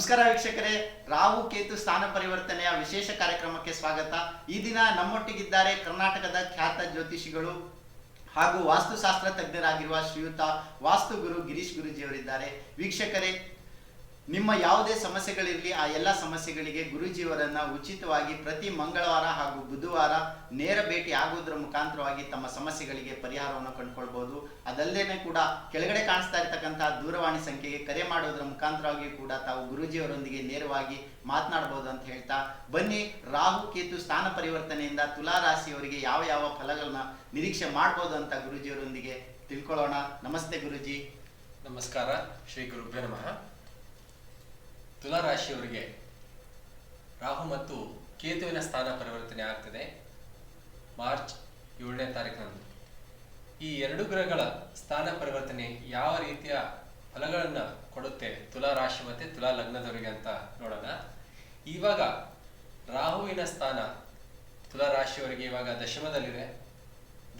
ನಮಸ್ಕಾರ ವೀಕ್ಷಕರೇ. ರಾಹು ಕೇತು ಸ್ಥಾನ ಪರಿವರ್ತನೆಯ ವಿಶೇಷ ಕಾರ್ಯಕ್ರಮಕ್ಕೆ ಸ್ವಾಗತ. ಈ ದಿನ ನಮ್ಮೊಟ್ಟಿಗಿದ್ದಾರೆ ಕರ್ನಾಟಕದ ಖ್ಯಾತ ಜ್ಯೋತಿಷಿಗಳು ಹಾಗೂ ವಾಸ್ತುಶಾಸ್ತ್ರ ತಜ್ಞರಾಗಿರುವ ಶ್ರೀಯುತ ವಾಸ್ತು ಗುರು ಗಿರೀಶ್ ಗುರುಜಿಯವರಿದ್ದಾರೆ. ವೀಕ್ಷಕರೇ ನಿಮ್ಮ ಯಾವುದೇ ಸಮಸ್ಯೆಗಳಿರಲಿ, ಆ ಎಲ್ಲ ಸಮಸ್ಯೆಗಳಿಗೆ ಗುರೂಜಿಯವರನ್ನ ಉಚಿತವಾಗಿ ಪ್ರತಿ ಮಂಗಳವಾರ ಹಾಗೂ ಬುಧವಾರ ನೇರ ಭೇಟಿ ಆಗುವುದರ ಮುಖಾಂತರವಾಗಿ ತಮ್ಮ ಸಮಸ್ಯೆಗಳಿಗೆ ಪರಿಹಾರವನ್ನು ಕಂಡುಕೊಳ್ಬಹುದು ಅದಲ್ಲದೆ ಕೂಡ ಕೆಳಗಡೆ ಕಾಣಿಸ್ತಾ ಇರತಕ್ಕಂತಹ ದೂರವಾಣಿ ಸಂಖ್ಯೆಗೆ ಕರೆ ಮಾಡೋದ್ರ ಮುಖಾಂತರವಾಗಿ ಕೂಡ ತಾವು ಗುರುಜಿಯವರೊಂದಿಗೆ ನೇರವಾಗಿ ಮಾತನಾಡಬಹುದು ಅಂತ ಹೇಳ್ತಾ, ಬನ್ನಿ ರಾಹು ಕೇತು ಸ್ಥಾನ ಪರಿವರ್ತನೆಯಿಂದ ತುಲಾ ರಾಶಿಯವರಿಗೆ ಯಾವ ಯಾವ ಫಲಗಳನ್ನ ನಿರೀಕ್ಷೆ ಮಾಡ್ಬೋದು ಅಂತ ಗುರೂಜಿಯವರೊಂದಿಗೆ ತಿಳ್ಕೊಳ್ಳೋಣ. ನಮಸ್ತೆ ಗುರುಜಿ. ನಮಸ್ಕಾರ, ಶ್ರೀ ಗುರುಭ್ಯ ನಮಃ ತುಲಾ ರಾಶಿಯವರಿಗೆ ರಾಹು ಮತ್ತು ಕೇತುವಿನ ಸ್ಥಾನ ಪರಿವರ್ತನೆ ಆಗ್ತದೆ. ಮಾರ್ಚ್ ಏಳನೇ ತಾರೀಕಿನಂದು ಈ ಎರಡು ಗ್ರಹಗಳ ಸ್ಥಾನ ಪರಿವರ್ತನೆ ಯಾವ ರೀತಿಯ ಫಲಗಳನ್ನು ಕೊಡುತ್ತೆ? ತುಲಾ ರಾಶಿ ಮತ್ತು ತುಲಾ ಲಗ್ನದವರಿಗೆ ಅಂತ ನೋಡೋಣ. ಇವಾಗ ರಾಹುವಿನ ಸ್ಥಾನ ತುಲಾ ರಾಶಿಯವರಿಗೆ ಇವಾಗ ದಶಮದಲ್ಲಿದೆ.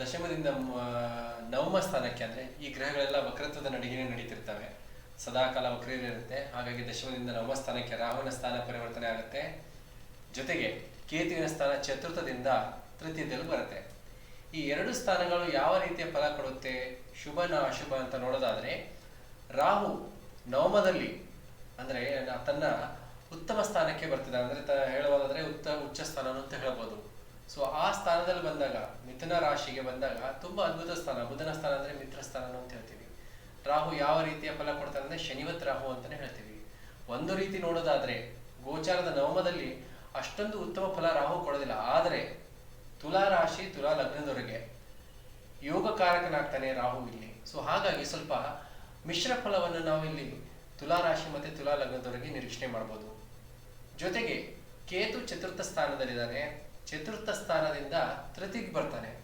ದಶಮದಿಂದ ನವಮ ಸ್ಥಾನಕ್ಕೆ ಅಂದರೆ ಈ ಗ್ರಹಗಳೆಲ್ಲ ವಕ್ರತ್ವದ ನಡಿಗೆನೇ ನಡೀತಿರ್ತವೆ. ಸದಾಕಾಲ ವಕ್ರೀರಿರುತ್ತೆ ಹಾಗಾಗಿ ದಶಮದಿಂದ ನವಮ ಸ್ಥಾನಕ್ಕೆ ರಾಹುವಿನ ಸ್ಥಾನ ಪರಿವರ್ತನೆ ಆಗುತ್ತೆ. ಜೊತೆಗೆ ಕೇತುವಿನ ಸ್ಥಾನ ಚತುರ್ಥದಿಂದ ತೃತೀಯದಲ್ಲಿ ಬರುತ್ತೆ. ಈ ಎರಡು ಸ್ಥಾನಗಳು ಯಾವ ರೀತಿಯ ಫಲ ಕೊಡುತ್ತೆ? ಶುಭನ ಅಶುಭ ಅಂತ ನೋಡೋದಾದ್ರೆ, ರಾಹು ನವಮದಲ್ಲಿ, ಅಂದ್ರೆ ತನ್ನ ಉತ್ತಮ ಸ್ಥಾನಕ್ಕೆ ಬರ್ತದೆ ಅಂದ್ರೆ ತ ಉತ್ತ ಉಚ್ಚ ಸ್ಥಾನ ಅಂತ ಹೇಳಬಹುದು ಸೊ, ಆ ಸ್ಥಾನದಲ್ಲಿ ಬಂದಾಗ, ಮಿಥುನ ರಾಶಿಗೆ ಬಂದಾಗ ತುಂಬಾ ಅದ್ಭುತ ಸ್ಥಾನ. ಬುಧನ ಸ್ಥಾನ ಅಂದ್ರೆ ಮಿತ್ರ ಸ್ಥಾನ ಅಂತ ಹೇಳ್ತೀವಿ. ರಾಹು ಯಾವ ರೀತಿಯ ಫಲ ಕೊಡ್ತಾರೆ ಅಂದ್ರೆ ಶನಿವತ್ ರಾಹು ಅಂತಾನೆ ಹೇಳ್ತೀವಿ. ಒಂದು ರೀತಿ ನೋಡೋದಾದ್ರೆ ಗೋಚಾರದ ನವಮದಲ್ಲಿ ಅಷ್ಟೊಂದು ಉತ್ತಮ ಫಲ ರಾಹು ಕೊಡೋದಿಲ್ಲ. ಆದರೆ ತುಲಾ ರಾಶಿ, ತುಲಾ ಲಗ್ನದವರೆಗೆ ಯೋಗಕಾರಕನಾಗ್ತಾನೆ ರಾಹು ಇಲ್ಲಿ. ಸೊ ಹಾಗಾಗಿ ಸ್ವಲ್ಪ ಮಿಶ್ರ ಫಲವನ್ನು ನಾವು ಇಲ್ಲಿ ತುಲಾ ರಾಶಿ ಮತ್ತೆ ತುಲಾ ಲಗ್ನದವರೆಗೆ ನಿರೀಕ್ಷಣೆ ಮಾಡ್ಬೋದು. ಜೊತೆಗೆ ಕೇತು ಚತುರ್ಥ ಸ್ಥಾನದಲ್ಲಿದ್ದಾನೆ. ಚತುರ್ಥ ಸ್ಥಾನದಿಂದ ತೃತಿಗೆ ಬರ್ತಾನೆ.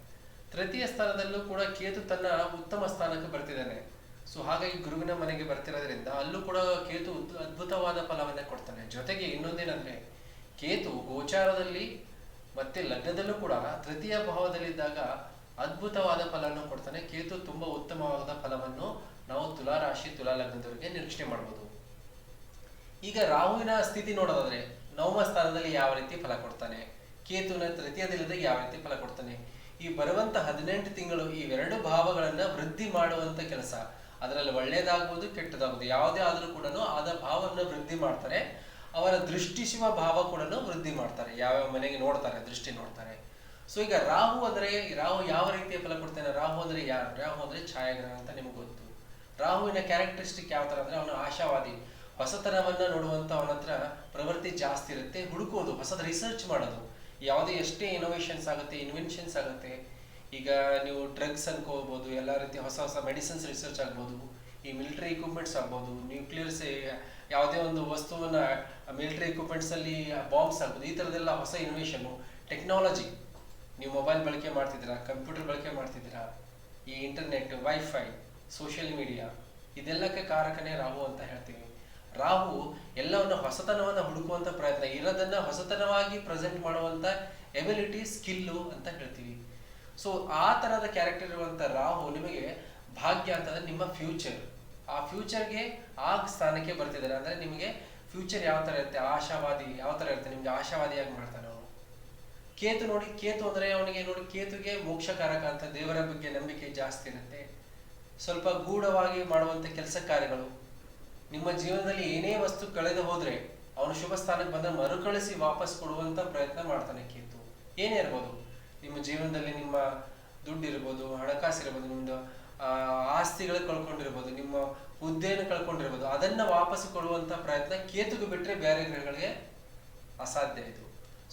ತೃತೀಯ ಸ್ಥಾನದಲ್ಲೂ ಕೂಡ ಕೇತು ತನ್ನ ಉತ್ತಮ ಸ್ಥಾನಕ್ಕೆ ಬರ್ತಿದ್ದಾನೆ. ಸೊ ಹಾಗಾಗಿ ಗುರುವಿನ ಮನೆಗೆ ಬರ್ತಿರೋದ್ರಿಂದ ಅಲ್ಲೂ ಕೂಡ ಕೇತು ಅದ್ಭುತವಾದ ಫಲವನ್ನ ಕೊಡ್ತಾನೆ. ಜೊತೆಗೆ ಇನ್ನೊಂದೇನಂದ್ರೆ, ಕೇತು ಗೋಚಾರದಲ್ಲಿ ಮತ್ತೆ ಲಗ್ನದಲ್ಲೂ ಕೂಡ ತೃತೀಯ ಭಾವದಲ್ಲಿದ್ದಾಗ ಅದ್ಭುತವಾದ ಫಲವನ್ನು ಕೊಡ್ತಾನೆ. ಕೇತು ತುಂಬಾ ಉತ್ತಮವಾದ ಫಲವನ್ನು ನಾವು ತುಲಾ ರಾಶಿ ತುಲಾ ಲಗ್ನದವರಿಗೆ ನಿರೀಕ್ಷೆ ಮಾಡಬಹುದು ಈಗ ರಾಹುವಿನ ಸ್ಥಿತಿ ನೋಡೋದಾದ್ರೆ, ನವಮ ಸ್ಥಾನದಲ್ಲಿ ಯಾವ ರೀತಿ ಫಲ ಕೊಡ್ತಾನೆ? ಕೇತುವಿನ ತೃತೀಯದಲ್ಲಿದ್ದಾಗ ಯಾವ ರೀತಿ ಫಲ ಕೊಡ್ತಾನೆ? ಈ ಬರುವಂತ ಹದಿನೆಂಟು ತಿಂಗಳು ಇವೆರಡು ಭಾವಗಳನ್ನ ವೃದ್ಧಿ ಮಾಡುವಂತ ಕೆಲಸ. ಅದರಲ್ಲಿ ಒಳ್ಳೇದಾಗ್ಬೋದು, ಕೆಟ್ಟದಾಗ್ಬೋದು, ಯಾವುದೇ ಆದರೂ ಕೂಡ ಆದ ಭಾವವನ್ನು ವೃದ್ಧಿ ಮಾಡ್ತಾರೆ. ಅವರ ದೃಷ್ಟಿಸುವ ಭಾವ ಕೂಡ ವೃದ್ಧಿ ಮಾಡ್ತಾರೆ. ಯಾವ್ಯಾವ ಮನೆಗೆ ನೋಡ್ತಾರೆ, ದೃಷ್ಟಿ ನೋಡ್ತಾರೆ. ಸೊ ಈಗ ರಾಹು ಅಂದರೆ, ರಾಹು ಯಾವ ರೀತಿಯ ಫಲ ಕೊಡ್ತಾನೆ? ರಾಹು ಅಂದರೆ ಯಾರು? ರಾಹು ಅಂದರೆ ಛಾಯಾಗ್ರಹ ಅಂತ ನಿಮ್ಗೆ ಗೊತ್ತು. ರಾಹುವಿನ ಕ್ಯಾರೆಕ್ಟರಿಸ್ಟಿಕ್ ಯಾವ ಥರ ಅಂದರೆ, ಅವನು ಆಶಾವಾದಿ. ಹೊಸತನವನ್ನು ನೋಡುವಂತ ಅವನ ಹತ್ರ ಪ್ರವೃತ್ತಿ ಜಾಸ್ತಿ ಇರುತ್ತೆ. ಹುಡುಕೋದು ಹೊಸದು ರಿಸರ್ಚ್ ಮಾಡೋದು. ಯಾವುದೇ ಎಷ್ಟೇ ಇನೋವೇಷನ್ಸ್ ಆಗುತ್ತೆ ಇನ್ವೆನ್ಷನ್ಸ್ ಆಗುತ್ತೆ ಈಗ ನೀವು ಡ್ರಗ್ಸ್ ಅನ್ಕೋಬಹುದು ಎಲ್ಲ ರೀತಿ ಹೊಸ ಹೊಸ ಮೆಡಿಸಿನ್ಸ್ ರಿಸರ್ಚ್ ಆಗ್ಬೋದು, ಈ ಮಿಲಿಟರಿ ಇಕ್ವಿಪ್ಮೆಂಟ್ಸ್ ಆಗ್ಬೋದು ನ್ಯೂಕ್ಲಿಯರ್ಸ್ ಯಾವುದೇ ಒಂದು ವಸ್ತುವನ್ನ ಮಿಲಿಟರಿ ಇಕ್ವಿಪ್ಮೆಂಟ್ಸ್ ಅಲ್ಲಿ ಬಾಂಬ್ಸ್ ಆಗ್ಬೋದು, ಈ ಥರದ್ದೆಲ್ಲ ಹೊಸ ಇನೋವೇಷನ್ ಟೆಕ್ನಾಲಜಿ ನೀವು ಮೊಬೈಲ್ ಬಳಕೆ ಮಾಡ್ತಿದ್ದೀರಾ ಕಂಪ್ಯೂಟರ್ ಬಳಕೆ ಮಾಡ್ತಿದ್ದೀರಾ, ಈ ಇಂಟರ್ನೆಟ್ ವೈಫೈ ಸೋಷಿಯಲ್ ಮೀಡಿಯಾ ಇದೆಲ್ಲಕ್ಕೆ ಕಾರಕನೇ ರಾಹು ಅಂತ ಹೇಳ್ತೀವಿ ರಾಹು ಎಲ್ಲವನ್ನ ಹೊಸತನವನ್ನ ಹುಡುಕುವಂತ ಪ್ರಯತ್ನ, ಇರೋದನ್ನ ಹೊಸತನವಾಗಿ ಪ್ರೆಸೆಂಟ್ ಮಾಡುವಂತ ಎಬಿಲಿಟಿ ಸ್ಕಿಲ್ಲು ಅಂತ ಹೇಳ್ತೀವಿ. ಸೊ ಆ ತರಹದ ಕ್ಯಾರೆಕ್ಟರ್ ಇರುವಂತ ರಾಹು ನಿಮಗೆ ಭಾಗ್ಯ ಅಂತಂದ್ರೆ ನಿಮ್ಮ ಫ್ಯೂಚರ್ ಆ ಫ್ಯೂಚರ್ಗೆ ಆ ಸ್ಥಾನಕ್ಕೆ ಬರ್ತಿದ್ದಾರೆ. ಅಂದ್ರೆ ನಿಮಗೆ ಫ್ಯೂಚರ್ ಯಾವ ತರ ಇರುತ್ತೆ? ಆಶಾವಾದಿ ಯಾವ ತರ ಇರುತ್ತೆ? ನಿಮ್ಗೆ ಆಶಾವಾದಿಯಾಗಿ ಮಾಡ್ತಾನೆ ಅವನು. ಕೇತು ನೋಡಿ, ಕೇತು ಅಂದ್ರೆ ಅವನಿಗೆ ನೋಡಿ, ಕೇತುಗೆ ಮೋಕ್ಷಕಾರಕ ಅಂತ ದೇವರ ಬಗ್ಗೆ ನಂಬಿಕೆ ಜಾಸ್ತಿ ಇರುತ್ತೆ. ಸ್ವಲ್ಪ ಗೂಢವಾಗಿ ಮಾಡುವಂತ ಕೆಲಸ ಕಾರ್ಯಗಳು. ನಿಮ್ಮ ಜೀವನದಲ್ಲಿ ಏನೇ ವಸ್ತು ಕಳೆದು ಹೋದ್ರೆ ಅವನು ಶುಭ ಸ್ಥಾನಕ್ಕೆ ಬಂದ ಮರುಕಳಿಸಿ ವಾಪಸ್ ಕೊಡುವಂತ ಪ್ರಯತ್ನ ಮಾಡ್ತಾನೆ ಕೇತು. ಏನೇ ಇರ್ಬೋದು. ನಿಮ್ಮ ಜೀವನದಲ್ಲಿ ನಿಮ್ಮ ದುಡ್ಡು ಇರ್ಬೋದು ಹಣಕಾಸು ಇರ್ಬೋದು ನಿಮ್ದು ಆಸ್ತಿಗಳು ಕಳ್ಕೊಂಡಿರ್ಬೋದು, ನಿಮ್ಮ ಹುದ್ದೆಯನ್ನು ಕಳ್ಕೊಂಡಿರ್ಬೋದು, ಅದನ್ನ ವಾಪಸ್ ಕೊಡುವಂತ ಪ್ರಯತ್ನ ಕೇತುಗೆ ಬಿಟ್ರೆ ಬೇರೆ ಗ್ರಹಗಳಿಗೆ ಅಸಾಧ್ಯ ಇದು.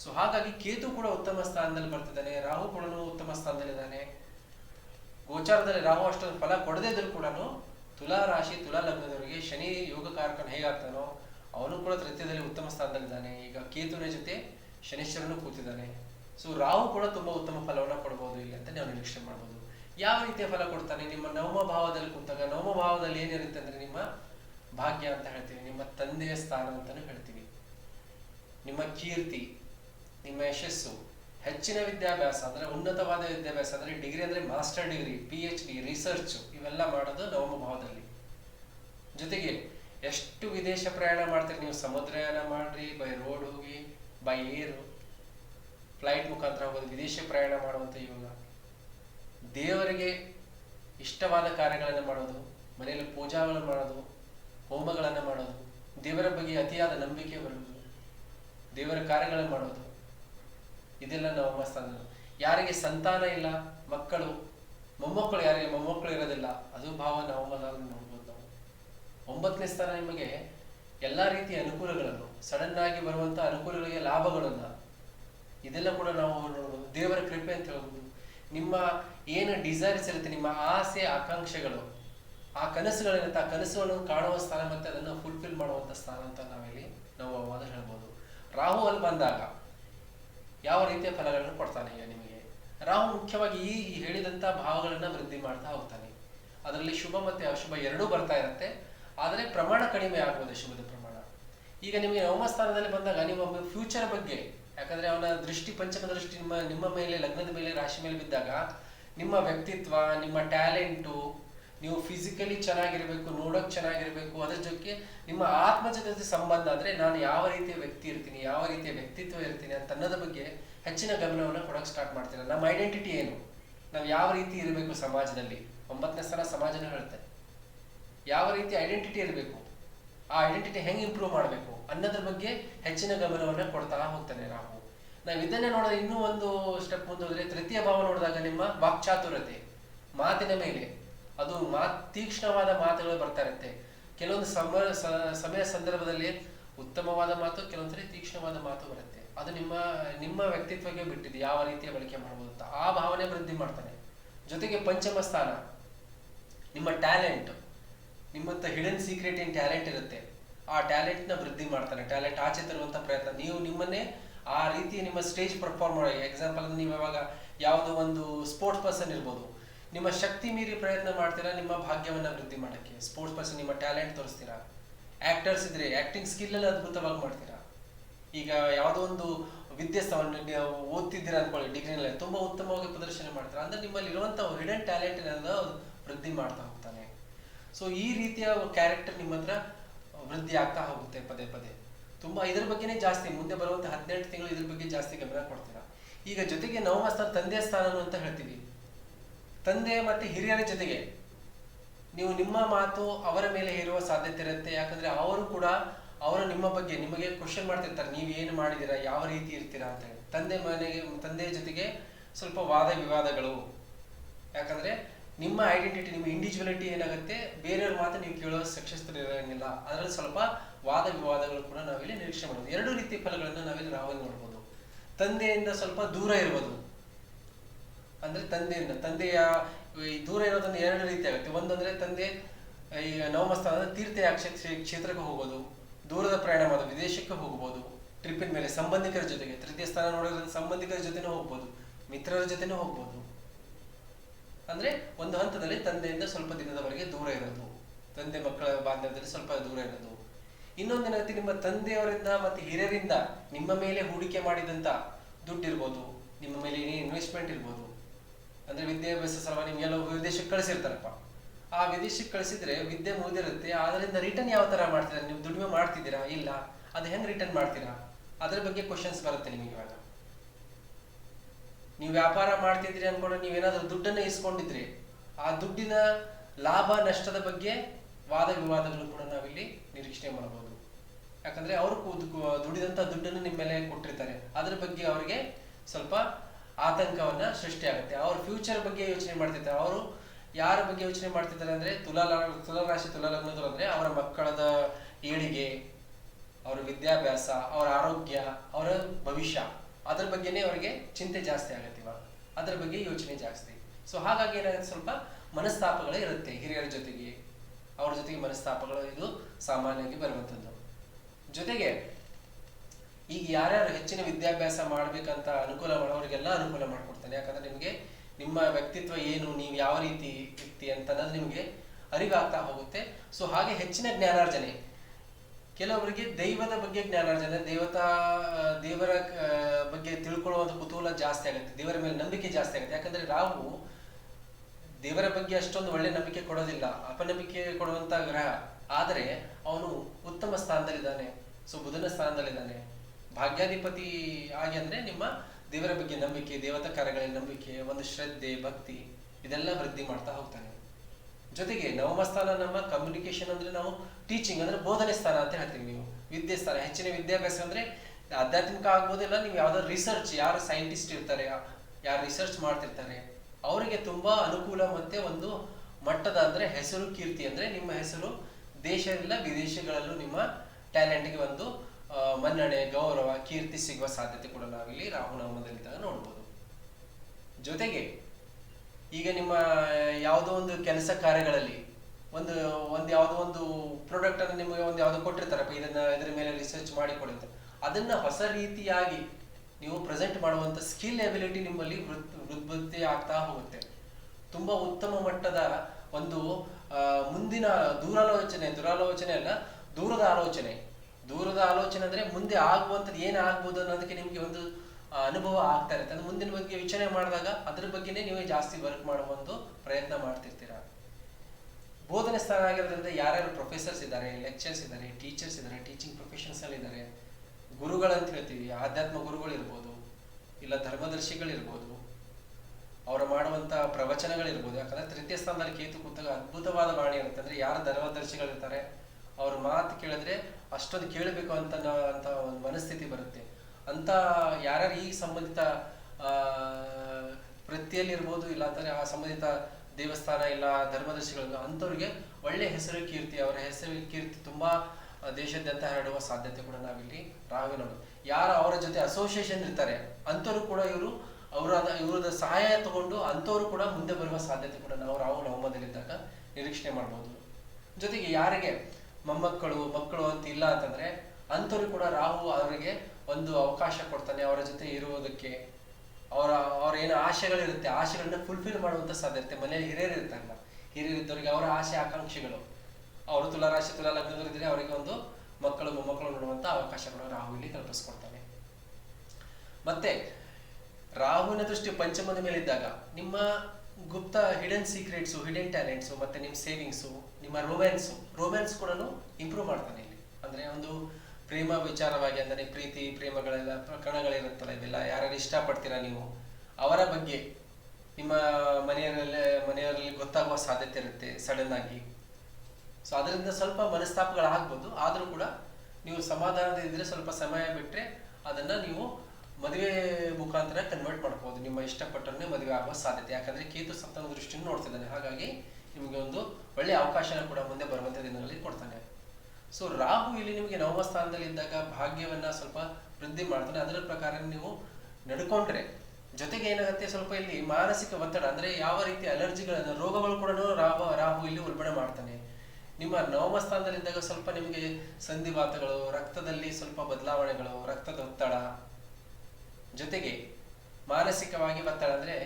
ಸೊ ಹಾಗಾಗಿ ಕೇತು ಕೂಡ ಉತ್ತಮ ಸ್ಥಾನದಲ್ಲಿ ಬರ್ತಿದ್ದಾನೆ, ರಾಹು ಕೂಡ ಉತ್ತಮ ಸ್ಥಾನದಲ್ಲಿದ್ದಾನೆ. ಗೋಚಾರದಲ್ಲಿ ರಾಹು ಅಷ್ಟೊಂದು ಫಲ ಕೊಡದೇ ಇದ್ರು ಕೂಡ ತುಲಾ ರಾಶಿ, ತುಲಾ ಲಗ್ನದವರಿಗೆ ಶನಿ ಯೋಗಕಾರಕನ ಹೇಗಾಗ್ತಾನೋ ಅವನು ಕೂಡ ತೃತೀಯದಲ್ಲಿ ಉತ್ತಮ ಸ್ಥಾನದಲ್ಲಿದ್ದಾನೆ. ಈಗ ಕೇತುವಿನ ಜೊತೆ ಶನೀಶ್ವರನು ಕೂತಿದ್ದಾನೆ. ಸೊ ರಾಹು ಕೂಡ ತುಂಬಾ ಉತ್ತಮ ಫಲವನ್ನ ಕೊಡಬಹುದು ಇಲ್ಲಿ ಅಂತ ನಾವು ನಿರೀಕ್ಷೆ ಮಾಡಬಹುದು ಯಾವ ರೀತಿಯ ಫಲ ಕೊಡ್ತಾನೆ? ನಿಮ್ಮ ನವಮ ಭಾವದಲ್ಲಿ ಕೂತಾಗ, ನವಮ ಭಾವದಲ್ಲಿ ಏನಿರುತ್ತೆ ಅಂದ್ರೆ ನಿಮ್ಮ ಭಾಗ್ಯ ಅಂತ ಹೇಳ್ತೀವಿ, ನಿಮ್ಮ ತಂದೆಯ ಸ್ಥಾನ ಅಂತಾನು ಹೇಳ್ತೀವಿ. ನಿಮ್ಮ ಕೀರ್ತಿ, ನಿಮ್ಮ ಯಶಸ್ಸು, ಹೆಚ್ಚಿನ ವಿದ್ಯಾಭ್ಯಾಸ ಅಂದ್ರೆ ಉನ್ನತವಾದ ವಿದ್ಯಾಭ್ಯಾಸ ಅಂದ್ರೆ ಡಿಗ್ರಿ ಅಂದ್ರೆ master degree P H D research ಇವೆಲ್ಲ ಮಾಡೋದು ನವಮ ಭಾವದಲ್ಲಿ. ಜೊತೆಗೆ ಎಷ್ಟು ವಿದೇಶ ಪ್ರಯಾಣ ಮಾಡ್ತೀರಿ? ನೀವು ಸಮುದ್ರಯಾನ ಮಾಡ್ರಿ ಬೈ ರೋಡ್ ಹೋಗಿ ಬೈ ಏರು ಫ್ಲೈಟ್ ಮುಖಾಂತರ ಹೋಗೋದು, ವಿದೇಶ ಪ್ರಯಾಣ ಮಾಡುವಂಥ ಯೋಗ ದೇವರಿಗೆ ಇಷ್ಟವಾದ ಕಾರ್ಯಗಳನ್ನು ಮಾಡೋದು, ಮನೆಯಲ್ಲಿ ಪೂಜಾಗಳನ್ನು ಮಾಡೋದು, ಹೋಮಗಳನ್ನು ಮಾಡೋದು, ದೇವರ ಬಗ್ಗೆ ಅತಿಯಾದ ನಂಬಿಕೆ ಬರುವುದು, ದೇವರ ಕಾರ್ಯಗಳನ್ನು ಮಾಡೋದು. ಇದೆಲ್ಲ ನವಮ ಸ್ಥಾನ ಯಾರಿಗೆ ಸಂತಾನ ಇಲ್ಲ, ಮಕ್ಕಳು, ಮೊಮ್ಮಕ್ಕಳು ಯಾರಿಗೆ ಮೊಮ್ಮಕ್ಕಳು ಇರೋದಿಲ್ಲ, ಅದು ಭಾವ ನವಮದಲ್ಲಿ ನೋಡ್ಬೋದು ನಾವು. ಒಂಬತ್ತನೇ ಸ್ಥಾನ ನಿಮಗೆ ಎಲ್ಲ ರೀತಿಯ ಅನುಕೂಲಗಳನ್ನು ಸಡನ್ ಆಗಿ ಬರುವಂತ ಅನುಕೂಲಗಳಿಗೆ ಲಾಭಗಳನ್ನ ಇದೆಲ್ಲ ಕೂಡ ನಾವು ನೋಡ್ಬೋದು. ದೇವರ ಕೃಪೆ ಅಂತ ಹೇಳ್ಬೋದು. ನಿಮ್ಮ ಏನು ಡಿಸೈರ್ಸ್ ಇರುತ್ತೆ, ನಿಮ್ಮ ಆಸೆ, ಆಕಾಂಕ್ಷೆಗಳು, ಆ ಕನಸುಗಳಿರುತ್ತೆ ಆ ಕನಸುಗಳನ್ನು ಕಾಣುವ ಸ್ಥಾನ ಮತ್ತೆ ಅದನ್ನು ಫುಲ್ಫಿಲ್ ಮಾಡುವಂಥ ಸ್ಥಾನ ಅಂತ ನಾವಿಲ್ಲಿ ನಾವು ಮೊದಲು ಹೇಳ್ಬೋದು. ರಾಹು ಅಲ್ಲಿ ಬಂದಾಗ ಯಾವ ರೀತಿಯ ಫಲಗಳನ್ನು ಕೊಡ್ತಾನೆ ಈಗ ನಿಮಗೆ? ರಾಹು ಮುಖ್ಯವಾಗಿ ಈ ಹೇಳಿದಂಥ ಭಾವಗಳನ್ನು ವೃದ್ಧಿ ಮಾಡ್ತಾ ಹೋಗ್ತಾನೆ. ಅದರಲ್ಲಿ ಶುಭ ಮತ್ತು ಅಶುಭ ಎರಡೂ ಬರ್ತಾ ಇರುತ್ತೆ. ಆದರೆ ಪ್ರಮಾಣ ಕಡಿಮೆ ಆಗ್ಬೋದು ಶುಭದ ಪ್ರಮಾಣ. ಈಗ ನಿಮಗೆ ನವಮ ಸ್ಥಾನದಲ್ಲಿ ಬಂದಾಗ ನಿಮ್ಮ ಫ್ಯೂಚರ್ ಬಗ್ಗೆ ಯಾಕಂದ್ರೆ ಅವನ ದೃಷ್ಟಿ ಪಂಚಮ ದೃಷ್ಟಿ ನಿಮ್ಮ ನಿಮ್ಮ ಮೇಲೆ, ಲಗ್ನದ ಮೇಲೆ, ರಾಶಿ ಮೇಲೆ ಬಿದ್ದಾಗ ನಿಮ್ಮ ವ್ಯಕ್ತಿತ್ವ, ನಿಮ್ಮ ಟ್ಯಾಲೆಂಟು, ನೀವು ಫಿಸಿಕಲಿ ಚೆನ್ನಾಗಿರ್ಬೇಕು, ನೋಡೋಕೆ ಚೆನ್ನಾಗಿರ್ಬೇಕು, ಅದ್ರ ಜೊತೆಗೆ ನಿಮ್ಮ ಆತ್ಮ ಜೊತೆ ಸಂಬಂಧ ಅಂದ್ರೆ ನಾನು ಯಾವ ರೀತಿಯ ವ್ಯಕ್ತಿ ಇರ್ತೀನಿ, ಯಾವ ರೀತಿಯ ವ್ಯಕ್ತಿತ್ವ ಇರ್ತೀನಿ ಅಂತ ಅನ್ನೋದ್ರ ಬಗ್ಗೆ ಹೆಚ್ಚಿನ ಗಮನವನ್ನು ಕೊಡೋಕೆ ಸ್ಟಾರ್ಟ್ ಮಾಡ್ತೀನಿ ನಮ್ಮ ಐಡೆಂಟಿಟಿ ಏನು? ನಾವು ಯಾವ ರೀತಿ ಇರಬೇಕು ಸಮಾಜದಲ್ಲಿ? ಒಂಬತ್ತನೇ ಸ್ಥಾನ ಸಮಾಜನ ಹೇಳುತ್ತೆ ಯಾವ ರೀತಿ ಐಡೆಂಟಿಟಿ ಇರಬೇಕು? ಆ ಐಡೆಂಟಿಟಿ ಹೆಂಗೆ ಇಂಪ್ರೂವ್ ಮಾಡಬೇಕು ಅನ್ನೋದ್ರ ಬಗ್ಗೆ ಹೆಚ್ಚಿನ ಗಮನವನ್ನು ಕೊಡ್ತಾ ಹೋಗ್ತಾನೆ ರಾಹು ನಾವು ಇದನ್ನೇ ನೋಡಿದ್ರೆ ಇನ್ನೂ ಒಂದು ಸ್ಟೆಪ್ ಮುಂದೋದ್ರೆ ತೃತೀಯ ಭಾವ ನೋಡಿದಾಗ ನಿಮ್ಮ ವಾಕ್ಚಾತುರತೆ, ಮಾತಿನ ಮೇಲೆ. ಅದು ಮಾ ತೀಕ್ಷ್ಣವಾದ ಮಾತುಗಳು ಬರ್ತಾ ಇರುತ್ತೆ ಕೆಲವೊಂದು ಸಮ ಸಮಯ ಸಂದರ್ಭದಲ್ಲಿ ಉತ್ತಮವಾದ ಮಾತು, ಕೆಲವೊಂದ್ಸರಿ ತೀಕ್ಷ್ಣವಾದ ಮಾತು ಬರುತ್ತೆ. ಅದು ನಿಮ್ಮ ನಿಮ್ಮ ವ್ಯಕ್ತಿತ್ವಕ್ಕೆ ಬಿಟ್ಟಿದೆ ಯಾವ ರೀತಿಯ ಬಳಕೆ ಮಾಡ್ಬೋದು ಅಂತ ಆ ಭಾವನೆ ವೃದ್ಧಿ ಮಾಡ್ತಾನೆ. ಜೊತೆಗೆ ಪಂಚಮ ಸ್ಥಾನ, ನಿಮ್ಮ ಟ್ಯಾಲೆಂಟ್. ನಿಮ್ಮಂತ ಹಿಡನ್ ಸೀಕ್ರೆಟ್ ಏನ್ ಟ್ಯಾಲೆಂಟ್ ಇರುತ್ತೆ, ಆ ಟ್ಯಾಲೆಂಟ್ನ ವೃದ್ಧಿ ಮಾಡ್ತಾನೆ ಟ್ಯಾಲೆಂಟ್ ಆಚೆ ತರುವಂತ ಪ್ರಯತ್ನ. ನೀವು ನಿಮ್ಮನ್ನೇ ಆ ರೀತಿ ನಿಮ್ಮ ಸ್ಟೇಜ್ ಪರ್ಫಾರ್ಮ್ ಮಾಡಿ ಎಕ್ಸಾಂಪಲ್ ನೀವು ಇವಾಗ ಯಾವುದೋ ಒಂದು ಸ್ಪೋರ್ಟ್ಸ್ ಪರ್ಸನ್ ಇರ್ಬೋದು. ನಿಮ್ಮ ಶಕ್ತಿ ಮೀರಿ ಪ್ರಯತ್ನ ಮಾಡ್ತೀರಾ, ನಿಮ್ಮ ಭಾಗ್ಯವನ್ನ ವೃದ್ಧಿ ಮಾಡಕ್ಕೆ? ಸ್ಪೋರ್ಟ್ಸ್ ಪರ್ಸನ್ ನಿಮ್ಮ ಟ್ಯಾಲೆಂಟ್ ತೋರಿಸ್ತೀರಾ? ಆಕ್ಟರ್ಸ್ ಇದ್ರೆ ಆ್ಯಕ್ಟಿಂಗ್ ಸ್ಕಿಲ್ ಎಲ್ಲ ಅದ್ಭುತವಾಗಿ ಮಾಡ್ತೀರಾ? ಈಗ ಯಾವುದೋ ಒಂದು ನೀವು ಓದ್ತಿದ್ದೀರಾ ಅನ್ಕೊಳ್ಳಿ ಡಿಗ್ರಿನಲ್ಲಿ ತುಂಬಾ ಉತ್ತಮವಾಗಿ ಪ್ರದರ್ಶನ ಮಾಡ್ತೀರಾ. ಅಂದ್ರೆ ನಿಮ್ಮಲ್ಲಿ ಇರುವಂತ ಹಿಡನ್ ಟ್ಯಾಲೆಂಟ್ ಅನ್ನೋದು ವೃದ್ಧಿ ಮಾಡ್ತಾ ಹೋಗ್ತಾನೆ. ಸೊ ಈ ರೀತಿಯ ಕ್ಯಾರೆಕ್ಟರ್ ನಿಮ್ಮ ಹತ್ರ ವೃದ್ಧಿ ಆಗ್ತಾ ಹೋಗುತ್ತೆ ಪದೇ ಪದೇ. ತುಂಬಾ ಇದ್ರ ಬಗ್ಗೆನೇ ಜಾಸ್ತಿ, ಮುಂದೆ ಬರುವಂತ ಹದಿನೆಂಟು ತಿಂಗಳು ಇದ್ರ ಬಗ್ಗೆ ಜಾಸ್ತಿ ಗಮನ ಕೊಡ್ತೀರಾ? ಈಗ ಜೊತೆಗೆ ನವಮ ಸ್ಥಾನ ತಂದೆಯ ಸ್ಥಾನನು ಅಂತ ಹೇಳ್ತೀವಿ. ತಂದೆ ಮತ್ತೆ ಹಿರಿಯರ ಜೊತೆಗೆ ನೀವು ನಿಮ್ಮ ಮಾತು ಅವರ ಮೇಲೆ ಹೇರುವ ಸಾಧ್ಯತೆ ಇರುತ್ತೆ. ಯಾಕಂದ್ರೆ ಅವರು ಕೂಡ ಅವರು ನಿಮ್ಮ ಬಗ್ಗೆ ನಿಮಗೆ ಕ್ವಶನ್ ಮಾಡ್ತಿರ್ತಾರೆ. ನೀವು ಏನು ಮಾಡಿದ್ದೀರಾ? ಯಾವ ರೀತಿ ಇರ್ತೀರಾ ಅಂತ ಹೇಳಿ. ತಂದೆ ಮನೆಗೆ, ತಂದೆಯ ಜೊತೆಗೆ ಸ್ವಲ್ಪ ವಾದ ವಿವಾದಗಳು. ಯಾಕಂದ್ರೆ ನಿಮ್ಮ ಐಡೆಂಟಿಟಿ ನಿಮ್ಮ ಇಂಡಿವಿಜುವಲಿಟಿ ಏನಾಗುತ್ತೆ, ಬೇರೆಯವ್ರ ಮಾತ್ರ ನೀವು ಕೇಳೋ ಸಕ್ಷಸ್ತ್ರ ಇರಂಗಿಲ್ಲ. ಅದರಲ್ಲಿ ಸ್ವಲ್ಪ ವಾದ ವಿವಾದಗಳು ಕೂಡ ನಾವಿಲ್ಲಿ ನಿರೀಕ್ಷೆ ಮಾಡ್ಬೋದು. ಎರಡು ರೀತಿಯ ಫಲಗಳನ್ನು ನಾವಿಲ್ಲಿ ರಾಹುಲ್ ನೋಡ್ಬೋದು. ತಂದೆಯಿಂದ ಸ್ವಲ್ಪ ದೂರ ಇರ್ಬೋದು. ಅಂದ್ರೆ ತಂದೆಯಿಂದ, ತಂದೆಯ ಈ ದೂರ ಇರೋದನ್ನ ಎರಡು ರೀತಿ ಆಗುತ್ತೆ. ಒಂದಂದ್ರೆ ತಂದೆ, ಈ ನವಮಸ್ಥಾನ ತೀರ್ಥಯಾಕ್ಷ ಕ್ಷೇ- ಕ್ಷೇತ್ರಕ್ಕೆ ಹೋಗೋದು ದೂರದ ಪ್ರಯಾಣ ಮಾಡೋದು ವಿದೇಶಕ್ಕೆ ಹೋಗ್ಬೋದು. ಟ್ರಿಪ್ಪಿನ ಮೇಲೆ ಸಂಬಂಧಿಕರ ಜೊತೆಗೆ, ತೃತೀಯ ಸ್ಥಾನ ನೋಡೋದ್ರಿಂದ ಸಂಬಂಧಿಕರ ಜೊತೆನೂ ಹೋಗ್ಬೋದು. ಮಿತ್ರರ ಜೊತೆನೂ ಹೋಗ್ಬೋದು. ಅಂದ್ರೆ ಒಂದು ಹಂತದಲ್ಲಿ ತಂದೆಯಿಂದ ಸ್ವಲ್ಪ ದಿನದವರೆಗೆ ದೂರ ಇರೋದು, ತಂದೆ ಮಕ್ಕಳ ಬಾಂಧವ್ಯದಲ್ಲಿ ಸ್ವಲ್ಪ ದೂರ ಇರೋದು. ಇನ್ನೊಂದೇನಾಗುತ್ತೆ ನಿಮ್ಮ ತಂದೆಯವರಿಂದ ಮತ್ತೆ ಹಿರಿಯರಿಂದ ನಿಮ್ಮ ಮೇಲೆ ಹೂಡಿಕೆ ಮಾಡಿದಂತ ದುಡ್ಡು ಇರ್ಬೋದು, ನಿಮ್ಮ ಮೇಲೆ ಏನೇ ಇನ್ವೆಸ್ಟ್ಮೆಂಟ್ ಇರ್ಬೋದು. ಅಂದ್ರೆ ವಿದ್ಯಾಭ್ಯಾಸ ಸಲುವಾಗಿ ನಿಮ್ಗೆಲ್ಲ ವಿದೇಶಕ್ಕೆ ಕಳಿಸಿರ್ತಾರಪ್ಪ. ಆ ವಿದೇಶಕ್ಕೆ ಕಳಿಸಿದ್ರೆ ವಿದ್ಯೆ ಮುಗಿದಿರುತ್ತೆ ಅದರಿಂದ ರಿಟರ್ನ್ ಯಾವ ತರ ಮಾಡ್ತೀರಾ? ನೀವು ದುಡಿಮೆ ಮಾಡ್ತಿದ್ದೀರಾ? ಇಲ್ಲ. ಅದು ಹೆಂಗ್ ರಿಟರ್ನ್ ಮಾಡ್ತೀರಾ? ಅದ್ರ ಬಗ್ಗೆ ಕ್ವಶನ್ಸ್ ಬರುತ್ತೆ ನಿಮಗೆ ಇವಾಗ. ನೀವು ವ್ಯಾಪಾರ ಮಾಡ್ತಿದ್ರಿ ಅನ್ಕೊಂಡು ನೀವೇನಾದ್ರೂ ದುಡ್ಡನ್ನ ಇಸ್ಕೊಂಡಿದ್ರಿ. ಆ ದುಡ್ಡಿನ ಲಾಭ ನಷ್ಟದ ಬಗ್ಗೆ ವಾದ ವಿವಾದಗಳು ಕೂಡ ನಾವಿಲ್ಲಿ ನಿರೀಕ್ಷಣೆ ಮಾಡಬಹುದು ಯಾಕಂದ್ರೆ ಅವರು ದುಡಿದಂತ ದುಡ್ಡನ್ನು ನಿಮ್ಮ ಮೇಲೆ ಕೊಟ್ಟಿರ್ತಾರೆ. ಅದ್ರ ಬಗ್ಗೆ ಅವರಿಗೆ ಸ್ವಲ್ಪ ಆತಂಕವನ್ನ ಸೃಷ್ಟಿ ಆಗುತ್ತೆ ಅವ್ರ ಫ್ಯೂಚರ್ ಬಗ್ಗೆ ಯೋಚನೆ ಮಾಡ್ತಿರ್ತಾರೆ. ಅವರು ಯಾರ ಬಗ್ಗೆ ಯೋಚನೆ ಮಾಡ್ತಿದ್ದಾರೆ ಅಂದ್ರೆ ತುಲಾ ತುಲಾ ರಾಶಿ ತುಲಾ ಲಗ್ನದವರು ಅಂದ್ರೆ ಅವರ ಮಕ್ಕಳದ ಏಳಿಗೆ, ಅವರ ವಿದ್ಯಾಭ್ಯಾಸ, ಅವರ ಆರೋಗ್ಯ, ಅವರ ಭವಿಷ್ಯ. ಅದ್ರ ಬಗ್ಗೆನೇ ಅವರಿಗೆ ಚಿಂತೆ ಜಾಸ್ತಿ ಆಗುತ್ತೆ ಇವಾಗ. ಅದ್ರ ಬಗ್ಗೆ ಯೋಚನೆ ಜಾಸ್ತಿ. ಸೊ ಹಾಗಾಗಿ ಏನಾಗುತ್ತೆ ಸ್ವಲ್ಪ ಮನಸ್ತಾಪಗಳು ಇರುತ್ತೆ ಹಿರಿಯರ ಜೊತೆಗೆ. ಅವ್ರ ಜೊತೆಗೆ ಮನಸ್ತಾಪಗಳು ಇದು ಸಾಮಾನ್ಯವಾಗಿ ಬರುವಂಥದ್ದು. ಜೊತೆಗೆ ಈಗ ಯಾರ್ಯಾರು ಹೆಚ್ಚಿನ ವಿದ್ಯಾಭ್ಯಾಸ ಮಾಡ್ಬೇಕಂತ ಅನುಕೂಲ ಮಾಡೋರಿಗೆಲ್ಲ ಅನುಕೂಲ ಮಾಡ್ಕೊಡ್ತಾನೆ. ಯಾಕಂದ್ರೆ ನಿಮಗೆ ನಿಮ್ಮ ವ್ಯಕ್ತಿತ್ವ ಏನು, ನೀವು ಯಾವ ರೀತಿ ಇರ್ತಿ ಅಂತ ಅನ್ನೋದು ನಿಮಗೆ ಅರಿವಾಗ್ತಾ ಹೋಗುತ್ತೆ. ಸೊ ಹಾಗೆ ಹೆಚ್ಚಿನ ಜ್ಞಾನಾರ್ಜನೆ. ಕೆಲವರಿಗೆ ದೈವದ ಬಗ್ಗೆ ಜ್ಞಾನಾರ್ಜನೆ ದೇವತಾ ದೇವರ ಬಗ್ಗೆ ತಿಳ್ಕೊಳ್ಳುವಂಥ ಕುತೂಹಲ ಜಾಸ್ತಿ ಆಗುತ್ತೆ. ದೇವರ ಮೇಲೆ ನಂಬಿಕೆ ಜಾಸ್ತಿ ಆಗುತ್ತೆ. ಯಾಕಂದ್ರೆ ರಾಹು ದೇವರ ಬಗ್ಗೆ ಅಷ್ಟೊಂದು ಒಳ್ಳೆ ನಂಬಿಕೆ ಕೊಡೋದಿಲ್ಲ. ಅಪನಂಬಿಕೆ ಕೊಡುವಂತ ಗ್ರಹ. ಆದರೆ ಅವನು ಉತ್ತಮ ಸ್ಥಾನದಲ್ಲಿದ್ದಾನೆ. ಸೊ, ಬುಧನ ಸ್ಥಾನದಲ್ಲಿದ್ದಾನೆ. ಭಾಗ್ಯಾಧಿಪತಿ ಆಗಿ ಅಂದ್ರೆ ನಿಮ್ಮ ದೇವರ ಬಗ್ಗೆ ನಂಬಿಕೆ, ದೇವತಾ ಕಾರ್ಯಗಳ ನಂಬಿಕೆ, ಒಂದು ಶ್ರದ್ಧೆ, ಭಕ್ತಿ, ಇದೆಲ್ಲ ವೃದ್ಧಿ ಮಾಡ್ತಾ ಹೋಗ್ತಾನೆ. ಜೊತೆಗೆ ನವಮ ಸ್ಥಾನ, ನಮ್ಮ ಕಮ್ಯುನಿಕೇಶನ್ ಅಂದ್ರೆ ನಾವು ಟೀಚಿಂಗ್ ಅಂದ್ರೆ ಬೋಧನೆ ಸ್ಥಾನ ಅಂತ ಹೇಳ್ತೀವಿ ನೀವು. ವಿದ್ಯೆ ಸ್ಥಾನ, ಹೆಚ್ಚಿನ ವಿದ್ಯಾಭ್ಯಾಸ ಅಂದ್ರೆ ಆಧ್ಯಾತ್ಮಿಕ ಆಗ್ಬೋದಿಲ್ಲ ನೀವು ಯಾವ್ದಾದ್ರು ರಿಸರ್ಚ್ ಯಾರು ಸೈಂಟಿಸ್ಟ್ ಇರ್ತಾರೆ, ಯಾರು ರಿಸರ್ಚ್ ಮಾಡ್ತಿರ್ತಾರೆ, ಅವರಿಗೆ ತುಂಬಾ ಅನುಕೂಲ ಮತ್ತೆ ಒಂದು ಮಟ್ಟದ ಅಂದ್ರೆ ಹೆಸರು ಕೀರ್ತಿ ಅಂದ್ರೆ ನಿಮ್ಮ ಹೆಸರು ದೇಶ ಇಲ್ಲ ವಿದೇಶಗಳಲ್ಲೂ ನಿಮ್ಮ ಟ್ಯಾಲೆಂಟ್ಗೆ ಒಂದು ಮನ್ನಣೆ, ಗೌರವ, ಕೀರ್ತಿ ಸಿಗುವ ಸಾಧ್ಯತೆ ಕೂಡ ನಾವಿಲ್ಲಿ ರಾಹುನಾಮದಲ್ಲಿದ್ದಾಗ ನೋಡ್ಬೋದು. ಜೊತೆಗೆ ಈಗ ನಿಮ್ಮ ಯಾವುದೋ ಒಂದು ಕೆಲಸ ಕಾರ್ಯಗಳಲ್ಲಿ ಒಂದು ಒಂದು ಯಾವುದೋ ಒಂದು ಪ್ರಾಡಕ್ಟ್ ಅನ್ನು ನಿಮಗೆ ಒಂದು ಯಾವುದೋ ಕೊಟ್ಟಿರ್ತಾರಪ್ಪ ಇದನ್ನ ಇದರ ಮೇಲೆ ರಿಸರ್ಚ್ ಮಾಡಿ ಕೊಡಿ ಅಂತ ಅದನ್ನ ಹೊಸ ರೀತಿಯಾಗಿ ನೀವು ಪ್ರೆಸೆಂಟ್ ಮಾಡುವಂತ ಸ್ಕಿಲ್ ಎಬಿಲಿಟಿ ನಿಮ್ಮಲ್ಲಿ ವೃದ್ಧಿ ಆಗ್ತಾ ಹೋಗುತ್ತೆ. ತುಂಬಾ ಉತ್ತಮ ಮಟ್ಟದ ಒಂದು ಮುಂದಿನ ದೂರಾಲೋಚನೆ, ದುರಾಲೋಚನೆ ಅಲ್ಲ, ದೂರದ ಆಲೋಚನೆ. ದೂರದ ಆಲೋಚನೆ ಅಂದ್ರೆ ಮುಂದೆ ಆಗುವಂಥದ್ದು ಏನಾಗ್ಬೋದು ಅನ್ನೋದಕ್ಕೆ ನಿಮಗೆ ಒಂದು ಅನುಭವ ಆಗ್ತಾ ಇರುತ್ತೆ. ಅದು ಮುಂದಿನ ಬಗ್ಗೆ ವಿಚಾರಣೆ ಮಾಡಿದಾಗ ಅದ್ರ ಬಗ್ಗೆನೇ ನೀವು ಜಾಸ್ತಿ ವರ್ಕ್ ಮಾಡುವ ಒಂದು ಪ್ರಯತ್ನ ಮಾಡ್ತಿರ್ತೀರಾ? ಬೋಧನೆ ಸ್ಥಾನ ಆಗಿರೋದ್ರಿಂದ ಯಾರ್ಯಾರು ಪ್ರೊಫೆಸರ್ಸ್ ಇದ್ದಾರೆ ಲೆಕ್ಚರ್ಸ್ ಇದ್ದಾರೆ ಟೀಚರ್ಸ್ ಇದ್ದಾರೆ ಟೀಚಿಂಗ್ ಪ್ರೊಫೆಷನ್ಸ್ ಅಲ್ಲಿ ಇದ್ದಾರೆ? ಗುರುಗಳಂತ ಹೇಳ್ತೀವಿ. ಆಧ್ಯಾತ್ಮ ಗುರುಗಳು ಇರ್ಬೋದು, ಇಲ್ಲ ಧರ್ಮದರ್ಶಿಗಳಿರ್ಬೋದು ಅವರು ಮಾಡುವಂತ ಪ್ರವಚನಗಳಿರ್ಬೋದು ಯಾಕಂದ್ರೆ ತೃತೀಯ ಸ್ಥಾನದಲ್ಲಿ ಕೇತು ಕೂತಾಗ ಅದ್ಭುತವಾದ ವಾಣಿ ಇರುತ್ತೆ. ಅಂದ್ರೆ ಯಾರು ಧರ್ಮದರ್ಶಿಗಳಿರ್ತಾರೆ ಅವ್ರ ಮಾತು ಕೇಳಿದ್ರೆ ಅಷ್ಟೊಂದು ಕೇಳಬೇಕು ಅಂತ ಅಂತ ಒಂದು ಮನಸ್ಥಿತಿ ಬರುತ್ತೆ. ಅಂತ ಯಾರ್ಯಾರು ಈ ಸಂಬಂಧಿತ, ಆ ವೃತ್ತಿಯಲ್ಲಿ ಇರ್ಬೋದು ಇಲ್ಲ ಅಂತಾರೆ ಆ ಸಂಬಂಧಿತ ದೇವಸ್ಥಾನ ಇಲ್ಲ ಧರ್ಮದರ್ಶಿಗಳು ಅಂಥವ್ರಿಗೆ ಒಳ್ಳೆ ಹೆಸರು ಕೀರ್ತಿ, ಅವರ ಹೆಸರು ಕೀರ್ತಿ ತುಂಬಾ ದೇಶಾದ್ಯಂತ ಹರಡುವ ಸಾಧ್ಯತೆ ಕೂಡ ನಾವಿಲ್ಲಿ ರಾವಿನ ಯಾರು ಅವರ ಜೊತೆ ಅಸೋಸಿಯೇಷನ್ ಇರ್ತಾರೆ, ಅಂಥವ್ರು ಕೂಡ ಇವರು ಅವರ ಇವರದ ಸಹಾಯ ತಗೊಂಡು ಅಂಥವ್ರು ಕೂಡ ಮುಂದೆ ಬರುವ ಸಾಧ್ಯತೆ ಕೂಡ ನಾವು ರಾಹುಲ್ ನವಮದಲ್ಲಿದ್ದಾಗ ನಿರೀಕ್ಷಣೆ ಮಾಡ್ಬೋದು. ಜೊತೆಗೆ ಯಾರಿಗೆ ಮೊಮ್ಮಕ್ಕಳು, ಮಕ್ಕಳು ಅಂತ ಇಲ್ಲ ಅಂತಂದ್ರೆ ಅಂಥವ್ರು ಕೂಡ ರಾಹು ಅವರಿಗೆ ಒಂದು ಅವಕಾಶ ಕೊಡ್ತಾನೆ ಅವರ ಜೊತೆ ಇರುವುದಕ್ಕೆ. ಅವರ, ಅವ್ರ ಏನು ಆಶೆಗಳಿರುತ್ತೆ ಆಶೆಗಳನ್ನ ಫುಲ್ಫಿಲ್ ಮಾಡುವಂತ ಸಾಧ್ಯತೆ ಮನೆಯಲ್ಲಿ ಹಿರಿಯರು ಇರ್ತಾರಲ್ಲ. ಹಿರಿಯರಿದ್ದವರಿಗೆ ಅವರ ಆಸೆ ಆಕಾಂಕ್ಷೆಗಳು. ಅವರು ತುಲಾ ರಾಶಿ ತುಲಾ ಲಗ್ನದಲ್ಲಿದ್ದರೆ ಅವರಿಗೆ ಒಂದು ಮಕ್ಕಳು, ಮೊಮ್ಮಕ್ಕಳು ನೋಡುವಂತ ಅವಕಾಶಗಳು ರಾಹು ಇಲ್ಲಿ ಕಲ್ಪಿಸ್ಕೊಡ್ತಾನೆ. ಮತ್ತೆ, ರಾಹುವಿನ ದೃಷ್ಟಿ ಪಂಚಮದ ಮೇಲೆ ಇದ್ದಾಗ ನಿಮ್ಮ ಗುಪ್ತ ಹಿಡನ್ ಸೀಕ್ರೆಟ್ಸು ಹಿಡನ್ ಟ್ಯಾಲೆಂಟ್ಸು ಮತ್ತೆ ನಿಮ್ಮ ಸೇವಿಂಗ್ಸು ನಿಮ್ಮ ರೊಮ್ಯಾನ್ಸು ರೊಮ್ಯಾನ್ಸ್ ಕೂಡ ಇಂಪ್ರೂವ್ ಮಾಡ್ತಾನೆ ಇಲ್ಲಿ. ಅಂದ್ರೆ ಒಂದು ಪ್ರೇಮ ವಿಚಾರವಾಗಿ ಅಂದರೆ ಪ್ರೀತಿ, ಪ್ರೇಮಗಳೆಲ್ಲ ಪ್ರಕರಣಗಳಿರುತ್ತಲ್ಲ ಇವೆಲ್ಲ ಯಾರ್ಯಾರು ಇಷ್ಟಪಡ್ತೀರಾ ನೀವು? ಅವರ ಬಗ್ಗೆ ನಿಮ್ಮ ಮನೆಯವರಲ್ಲೇ ಮನೆಯವರಲ್ಲಿ ಗೊತ್ತಾಗುವ ಸಾಧ್ಯತೆ ಇರುತ್ತೆ ಸಡನ್ ಆಗಿ. ಸೊ ಅದರಿಂದ ಸ್ವಲ್ಪ ಮನಸ್ತಾಪಗಳಾಗ್ಬೋದು ಆದರೂ ಕೂಡ ನೀವು ಸಮಾಧಾನದಿಂದ ಇದ್ರೆ ಸ್ವಲ್ಪ ಸಮಯ ಬಿಟ್ಟರೆ ಅದನ್ನು ನೀವು ಮದುವೆ ಮುಖಾಂತರ ಕನ್ವರ್ಟ್ ಮಾಡ್ಬೋದು. ನಿಮ್ಮ ಇಷ್ಟಪಟ್ಟರನ್ನೇ ಮದುವೆ ಆಗುವ ಸಾಧ್ಯತೆ. ಯಾಕಂದರೆ ಕೇತು ಸಪ್ತಮ ದೃಷ್ಟಿಯನ್ನು ನೋಡ್ತಿದ್ದಾನೆ. ಹಾಗಾಗಿ ನಿಮಗೆ ಒಂದು ಒಳ್ಳೆಯ ಅವಕಾಶನ ಕೂಡ ಮುಂದೆ ಬರುವಂಥ ದಿನಗಳಲ್ಲಿ ಕೊಡ್ತಾನೆ. ಸೊ ರಾಹು ಇಲ್ಲಿ ನಿಮಗೆ ನವಮ ಸ್ಥಾನದಲ್ಲಿ ಇದ್ದಾಗ ಭಾಗ್ಯವನ್ನ ಸ್ವಲ್ಪ ವೃದ್ಧಿ ಮಾಡ್ತಾನೆ. ಅದರ ಪ್ರಕಾರ ನೀವು ನಡ್ಕೊಂಡ್ರೆ ಜೊತೆಗೆ ಏನಾಗುತ್ತೆ? ಸ್ವಲ್ಪ ಇಲ್ಲಿ ಮಾನಸಿಕ ಒತ್ತಡ, ಅಂದ್ರೆ ಯಾವ ರೀತಿ ಅಲರ್ಜಿಗಳನ್ನ, ರೋಗಗಳು ಕೂಡ ರಾಹು ರಾಹು ಇಲ್ಲಿ ಉಲ್ಬಣೆ ಮಾಡ್ತಾನೆ. ನಿಮ್ಮ ನವಮ ಸ್ಥಾನದಲ್ಲಿದ್ದಾಗ ಸ್ವಲ್ಪ ನಿಮಗೆ ಸಂಧಿವಾತಗಳು ರಕ್ತದಲ್ಲಿ ಸ್ವಲ್ಪ ಬದಲಾವಣೆಗಳು, ರಕ್ತದ ಒತ್ತಡ, ಜೊತೆಗೆ ಮಾನಸಿಕವಾಗಿ ಒತ್ತಡ, ಅಂದ್ರೆ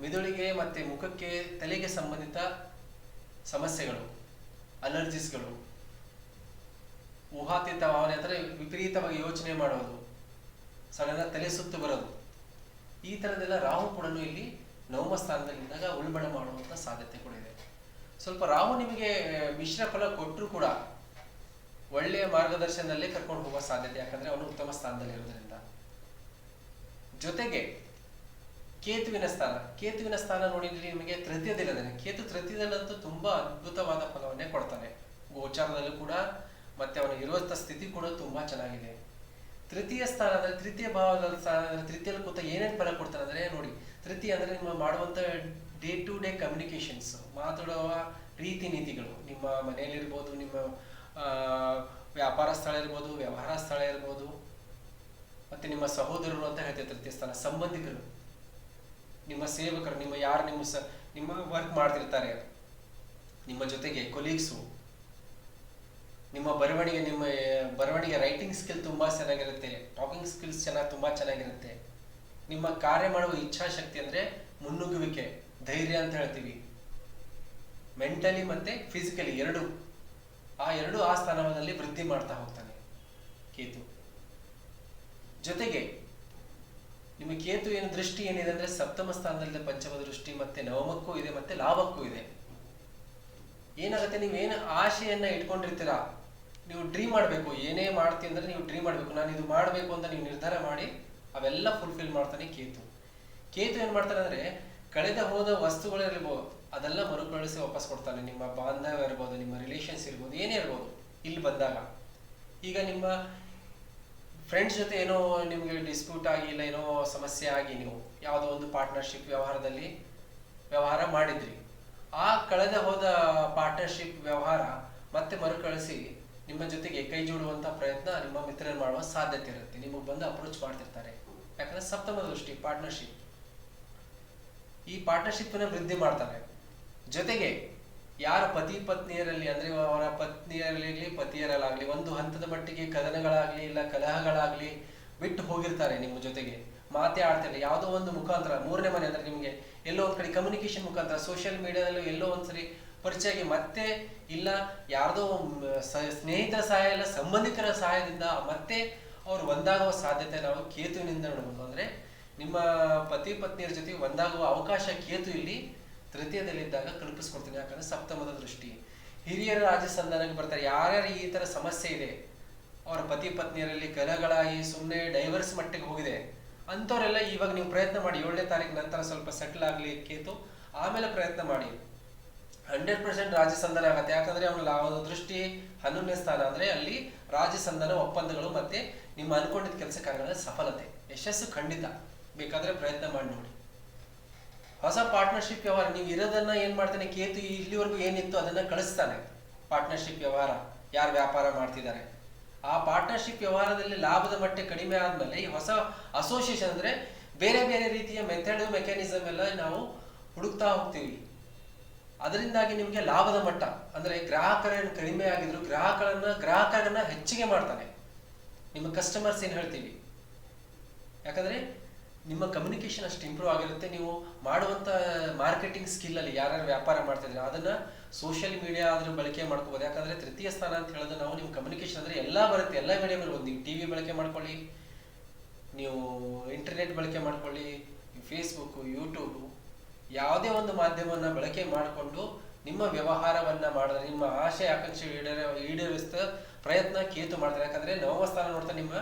ಮಿದುಳಿಗೆ ಮತ್ತೆ ಮುಖಕ್ಕೆ, ತಲೆಗೆ ಸಂಬಂಧಿತ ಸಮಸ್ಯೆಗಳು, ಅಲರ್ಜಿಸ್ಗಳು ಊಹಾತೀತ ಭಾವನೆ ಅಂದರೆ ವಿಪರೀತವಾಗಿ ಯೋಚನೆ ಮಾಡೋದು ಸಡನ್ ತಲೆ ಸುತ್ತು ಬರೋದು. ಈ ತರದೆಲ್ಲ ರಾಹು ಕೂಡ ಇಲ್ಲಿ ನವಮ ಸ್ಥಾನದಲ್ಲಿ ಇದ್ದಾಗ ಉಲ್ಬಣ ಮಾಡುವಂಥ ಸಾಧ್ಯತೆ ಕೂಡ ಇದೆ. ಸ್ವಲ್ಪ ರಾಹು ನಿಮಗೆ ಮಿಶ್ರ ಫಲ ಕೊಟ್ಟರು ಕೂಡ ಒಳ್ಳೆಯ ಮಾರ್ಗದರ್ಶನದಲ್ಲೇ ಕರ್ಕೊಂಡು ಹೋಗುವ ಸಾಧ್ಯತೆ, ಯಾಕಂದ್ರೆ ಅವನು ಉತ್ತಮ ಸ್ಥಾನದಲ್ಲಿ ಇರೋದ್ರಿಂದ. ಜೊತೆಗೆ ಕೇತುವಿನ ಸ್ಥಾನ ಕೇತುವಿನ ಸ್ಥಾನ ನೋಡಿದ್ರೆ ನಿಮಗೆ ತೃತೀಯದಲ್ಲಿದ್ದಾನೆ. ಕೇತು ತೃತೀಯದಲ್ಲಂತೂ ತುಂಬಾ ಅದ್ಭುತವಾದ ಫಲವನ್ನೇ ಕೊಡ್ತಾನೆ. ಗೋಚಾರದಲ್ಲೂ ಕೂಡ ಮತ್ತೆ ಅವನು ಇರುವಂತ ಸ್ಥಿತಿ ಕೂಡ ತುಂಬಾ ಚೆನ್ನಾಗಿದೆ. ತೃತೀಯ ಸ್ಥಾನ ಅಂದ್ರೆ ತೃತೀಯ ಭಾವ ಸ್ಥಾನ ಅಂದರೆ ತೃತೀಯಲ್ಲಿ ಕೂತ ಏನೇನು ಫಲ ಕೊಡ್ತಾರೆ ಅಂದ್ರೆ ನೋಡಿ, ತೃತೀಯ ಅಂದ್ರೆ ನಿಮ್ಮ ಮಾಡುವಂತ ಡೇ ಟು ಡೇ ಕಮ್ಯುನಿಕೇಶನ್ಸ್ ಮಾತಾಡುವ ರೀತಿ ನೀತಿಗಳು. ನಿಮ್ಮ ಮನೆಯಲ್ಲಿರ್ಬೋದು ನಿಮ್ಮ ವ್ಯಾಪಾರ ಸ್ಥಳ ಇರ್ಬೋದು, ವ್ಯವಹಾರ ಸ್ಥಳ ಇರ್ಬೋದು, ಮತ್ತೆ ನಿಮ್ಮ ಸಹೋದರರು ಅಂತ ಹೇಳ್ತೇವೆ ತೃತೀಯ ಸ್ಥಾನ, ಸಂಬಂಧಿಕರು. ನಿಮ್ಮ ಸೇವಕರು, ನಿಮ್ಮ ಯಾರು ನಿಮ್ಮ ನಿಮ್ಮ ವರ್ಕ್ ಮಾಡ್ತಿರ್ತಾರೆ. ನಿಮ್ಮ ಜೊತೆಗೆ ಕೊಲೀಗ್ಸು ನಿಮ್ಮ ಬರವಣಿಗೆ ನಿಮ್ಮ ಬರವಣಿಗೆ ರೈಟಿಂಗ್ ಸ್ಕಿಲ್ ತುಂಬ ಚೆನ್ನಾಗಿರುತ್ತೆ. ಟಾಕಿಂಗ್ ಸ್ಕಿಲ್ಸ್ ಚೆನ್ನಾಗಿ, ತುಂಬ ಚೆನ್ನಾಗಿರುತ್ತೆ. ನಿಮ್ಮ ಕಾರ್ಯ ಮಾಡುವ ಇಚ್ಛಾಶಕ್ತಿ ಅಂದರೆ ಮುನ್ನುಗ್ಗುವಿಕೆ, ಧೈರ್ಯ ಅಂತ ಹೇಳ್ತೀವಿ. ಮೆಂಟಲಿ ಮತ್ತು ಫಿಸಿಕಲಿ ಎರಡು. ಆ ಎರಡು ಆ ಸ್ಥಾನದಲ್ಲಿ ವೃದ್ಧಿ ಮಾಡ್ತಾ ಹೋಗ್ತಾನೆ ಕೇತು. ಜೊತೆಗೆ ನಿಮ್ಮ ಕೇತು ಏನು ದೃಷ್ಟಿ ಏನಿದೆ ಅಂದರೆ ಸಪ್ತಮ ಸ್ಥಾನದಲ್ಲಿದೆ ಪಂಚಮ ದೃಷ್ಟಿ ಮತ್ತೆ ನವಮಕ್ಕೂ ಇದೆ ಮತ್ತೆ ಲಾಭಕ್ಕೂ ಇದೆ. ಏನಾಗುತ್ತೆ, ನೀವೇನು ಆಶೆಯನ್ನ ಇಟ್ಕೊಂಡಿರ್ತೀರಾ? ನೀವು ಡ್ರೀಮ್ ಮಾಡಬೇಕು, ಏನೇ ಮಾಡ್ತೀನಿ ಅಂದರೆ ನೀವು ಡ್ರೀಮ್ ಮಾಡಬೇಕು. ನಾನು ಇದು ಮಾಡಬೇಕು ಅಂತ ನೀವು ನಿರ್ಧಾರ ಮಾಡಿ, ಅವೆಲ್ಲ ಫುಲ್ಫಿಲ್ ಮಾಡ್ತಾನೆ ಕೇತು. ಕೇತು ಏನು ಮಾಡ್ತಾನೆ ಅಂದರೆ, ಕಳೆದ ಹೋದ ವಸ್ತುಗಳಿರ್ಬೋದು ಅದೆಲ್ಲ ಮರುಕಳಿಸಿ ವಾಪಸ್ ಕೊಡ್ತಾನೆ. ನಿಮ್ಮ ಬಾಂಧವ್ಯ ಇರ್ಬೋದು, ನಿಮ್ಮ ರಿಲೇಷನ್ಸ್ ಇರ್ಬೋದು, ಏನೇ ಇರ್ಬೋದು, ಇಲ್ಲಿ ಬಂದಾಗ. ಈಗ ನಿಮ್ಮ ಫ್ರೆಂಡ್ಸ್ ಜೊತೆ ಏನೋ ನಿಮಗೆ ಡಿಸ್ಪ್ಯೂಟ್ ಆಗಿ ಇಲ್ಲ, ಏನೋ ಸಮಸ್ಯೆ ಆಗಿ ನೀವು ಯಾವುದೋ ಒಂದು ಪಾರ್ಟ್ನರ್ಶಿಪ್ ವ್ಯವಹಾರದಲ್ಲಿ ವ್ಯವಹಾರ ಮಾಡಿದ್ರಿ. ಆ ಕಳೆದ ಹೋದ ಪಾರ್ಟ್ನರ್ಶಿಪ್ ವ್ಯವಹಾರ ಮತ್ತೆ ಮರುಕಳಿಸಿ ನಿಮ್ಮ ಜೊತೆಗೆ ಕೈ ಜೋಡುವಂತ ಪ್ರಯತ್ನ ನಿಮ್ಮ ಮಿತ್ರರು ಮಾಡುವ ಸಾಧ್ಯತೆ ಇರುತ್ತೆ. ನಿಮಗೆ ಬಂದು ಅಪ್ರೋಚ್ ಮಾಡ್ತಿರ್ತಾರೆ. ಯಾಕಂದ್ರೆ ಸಪ್ತಮ ದೃಷ್ಟಿ ಪಾರ್ಟ್ನರ್ಶಿಪ್ ಈ ಪಾರ್ಟ್ನರ್ಶಿಪ್ ವೃದ್ಧಿ ಮಾಡ್ತಾರೆ ಜೊತೆಗೆ ಯಾರ ಪತಿ ಪತ್ನಿಯರಲ್ಲಿ, ಅಂದ್ರೆ ಅವರ ಪತ್ನಿಯರಲ್ಲಿ ಪತಿಯರಲ್ಲಾಗ್ಲಿ, ಒಂದು ಹಂತದ ಮಟ್ಟಿಗೆ ಕದನಗಳಾಗ್ಲಿ, ಇಲ್ಲ ಕಲಹಗಳಾಗ್ಲಿ ಬಿಟ್ಟು ಹೋಗಿರ್ತಾರೆ ನಿಮ್ಮ ಜೊತೆಗೆ. ಮಾತೇ ಆಡ್ತಾರೆ ಯಾವುದೋ ಒಂದು ಮುಖಾಂತರ, ಮೂರನೇ ಮನೆ ಅಂದ್ರೆ ನಿಮಗೆ ಎಲ್ಲೋ ಒಂದ್ ಕಡೆ ಕಮ್ಯುನಿಕೇಶನ್ ಮುಖಾಂತರ ಸೋಷಿಯಲ್ ಮೀಡಿಯಾದಲ್ಲೂ ಎಲ್ಲೋ ಒಂದ್ಸರಿ ಪರಿಚಯ ಆಗಿ ಮತ್ತೆ ಇಲ್ಲ, ಯಾರ್ದೋ ಸ್ನೇಹಿತರ ಸಹಾಯ ಇಲ್ಲ, ಸಂಬಂಧಿಕರ ಸಹಾಯದಿಂದ ಮತ್ತೆ ಅವ್ರು ಒಂದಾಗುವ ಸಾಧ್ಯತೆ ನಾವು ಕೇತುವಿನಿಂದ ನೋಡಬಹುದು ಅಂದ್ರೆ ನಿಮ್ಮ ಪತಿ, ಪತ್ನಿಯರ ಜೊತೆ ಒಂದಾಗುವ ಅವಕಾಶ ಕೇತು ಇಲ್ಲಿ ತೃತೀಯದಲ್ಲಿದ್ದಾಗ ಕಲ್ಪಿಸ್ಕೊಡ್ತೀನಿ, ಯಾಕಂದ್ರೆ ಸಪ್ತಮದ ದೃಷ್ಟಿ. ಹಿರಿಯರ ರಾಜಸಂಧಾನಕ್ಕೆ ಬರ್ತಾರೆ. ಯಾರ್ಯಾರು ಈ ತರ ಸಮಸ್ಯೆ ಇದೆ, ಅವರ ಪತಿ, ಪತ್ನಿಯರಲ್ಲಿ ಕಲಗಳಾಗಿ ಸುಮ್ಮನೆ ಡೈವರ್ಸ್ ಮಟ್ಟಿಗೆ ಹೋಗಿದೆ, ಅಂಥವರೆಲ್ಲ ಇವಾಗ ನೀವು ಪ್ರಯತ್ನ ಮಾಡಿ, ಏಳನೇ ತಾರೀಕು ನಂತರ ಸ್ವಲ್ಪ ಸೆಟ್ಲ್ ಆಗಲಿ ಕೇತು, ಆಮೇಲೆ ಪ್ರಯತ್ನ ಮಾಡಿ. ಹಂಡ್ರೆಡ್ ಪರ್ಸೆಂಟ್ ರಾಜಸಂದನ ಆಗತ್ತೆ. ಯಾಕಂದ್ರೆ ಅವನ ಲಾಭದ ದೃಷ್ಟಿ ಹನ್ನೊಂದನೇ ಸ್ಥಾನ ಅಂದ್ರೆ ಅಲ್ಲಿ ರಾಜಸಂದನ ಒಪ್ಪಂದಗಳು ಮತ್ತೆ ನಿಮ್ಮ ಅನ್ಕೊಂಡಿದ್ದ ಕೆಲಸ ಕಾರ್ಯಗಳ ಸಫಲತೆ. ಯಶಸ್ಸು ಖಂಡಿತ. ಬೇಕಾದ್ರೆ ಪ್ರಯತ್ನ ಮಾಡಿ ನೋಡಿ. ಹೊಸ ಪಾರ್ಟ್ನರ್ಶಿಪ್ ವ್ಯವಹಾರ, ನೀವು ಇರೋದನ್ನ ಏನ್ ಮಾಡ್ತಾನೆ? ಕೇತು ಇಲ್ಲಿವರೆಗೂ ಏನಿತ್ತು ಅದನ್ನ ಕಳಿಸ್ತಾನೆ. ಪಾರ್ಟ್ನರ್ಶಿಪ್ ವ್ಯವಹಾರ, ಯಾರು ವ್ಯಾಪಾರ ಮಾಡ್ತಿದ್ದಾರೆ? ಆ ಪಾರ್ಟ್ನರ್ಶಿಪ್ ವ್ಯವಹಾರದಲ್ಲಿ ಲಾಭದ ಮಟ್ಟ ಕಡಿಮೆ ಆದ್ಮೇಲೆ ಈ ಹೊಸ ಅಸೋಸಿಯೇಷನ್ ಅಂದ್ರೆ ಬೇರೆ ಬೇರೆ ರೀತಿಯ ಮೆಥಡ್ ಮೆಕ್ಯಾನಿಸಮ್ ಎಲ್ಲ ನಾವು ಹುಡುಕ್ತಾ ಹೋಗ್ತೀವಿ. ಅದರಿಂದಾಗಿ ನಿಮಗೆ ಲಾಭದ ಮಟ್ಟ, ಅಂದ್ರೆ ಗ್ರಾಹಕರೇನು ಕಡಿಮೆ ಆಗಿದ್ರು ಗ್ರಾಹಕರನ್ನ ಗ್ರಾಹಕರನ್ನ ಹೆಚ್ಚಿಗೆ ಮಾಡ್ತಾನೆ. ನಿಮ್ಮ ಕಸ್ಟಮರ್ಸ್ ಏನು ಹೇಳ್ತೀವಿ? ಯಾಕಂದ್ರೆ ನಿಮ್ಮ ಕಮ್ಯುನಿಕೇಶನ್ ಅಷ್ಟು ಇಂಪ್ರೂವ್ ಆಗಿರುತ್ತೆ. ನೀವು ಮಾಡುವಂಥ ಮಾರ್ಕೆಟಿಂಗ್ ಸ್ಕಿಲ್ ಅಲ್ಲಿ ಯಾರ್ಯಾರು ವ್ಯಾಪಾರ ಮಾಡ್ತಿದ್ರೆ ಅದನ್ನ ಸೋಷಿಯಲ್ ಮೀಡಿಯಾ ಆದರೂ ಬಳಕೆ ಮಾಡ್ಕೋಬಹುದು ಯಾಕಂದ್ರೆ ತೃತೀಯ ಸ್ಥಾನ ಅಂತ ಹೇಳೋದು ನಾವು ನಿಮ್ಮ ಕಮ್ಯುನಿಕೇಶನ್ ಅಂದರೆ ಎಲ್ಲ ಬರುತ್ತೆ. ಎಲ್ಲ ಮೀಡಿಯಾ ಬರ್ಬೋದು ನೀವು ಟಿವಿ ಬಳಕೆ ಮಾಡ್ಕೊಳ್ಳಿ, ನೀವು ಇಂಟರ್ನೆಟ್ ಬಳಕೆ ಮಾಡ್ಕೊಳ್ಳಿ ಫೇಸ್ಬುಕ್ ಯೂಟ್ಯೂಬ್ ಯಾವುದೇ ಒಂದು ಮಾಧ್ಯಮವನ್ನ ಬಳಕೆ ಮಾಡಿಕೊಂಡು ನಿಮ್ಮ ವ್ಯವಹಾರವನ್ನ ಮಾಡಿದ್ರೆ, ನಿಮ್ಮ ಆಶೆ ಆಕಾಂಕ್ಷೆ ಈಡೇರ, ಈಡೇರಿಸ್ತಾ ಪ್ರಯತ್ನ ಕೇತು ಮಾಡ್ತಾರೆ. ಯಾಕಂದ್ರೆ ನವಮ ಸ್ಥಾನ ನೋಡ್ತಾ ನಿಮ್ಮ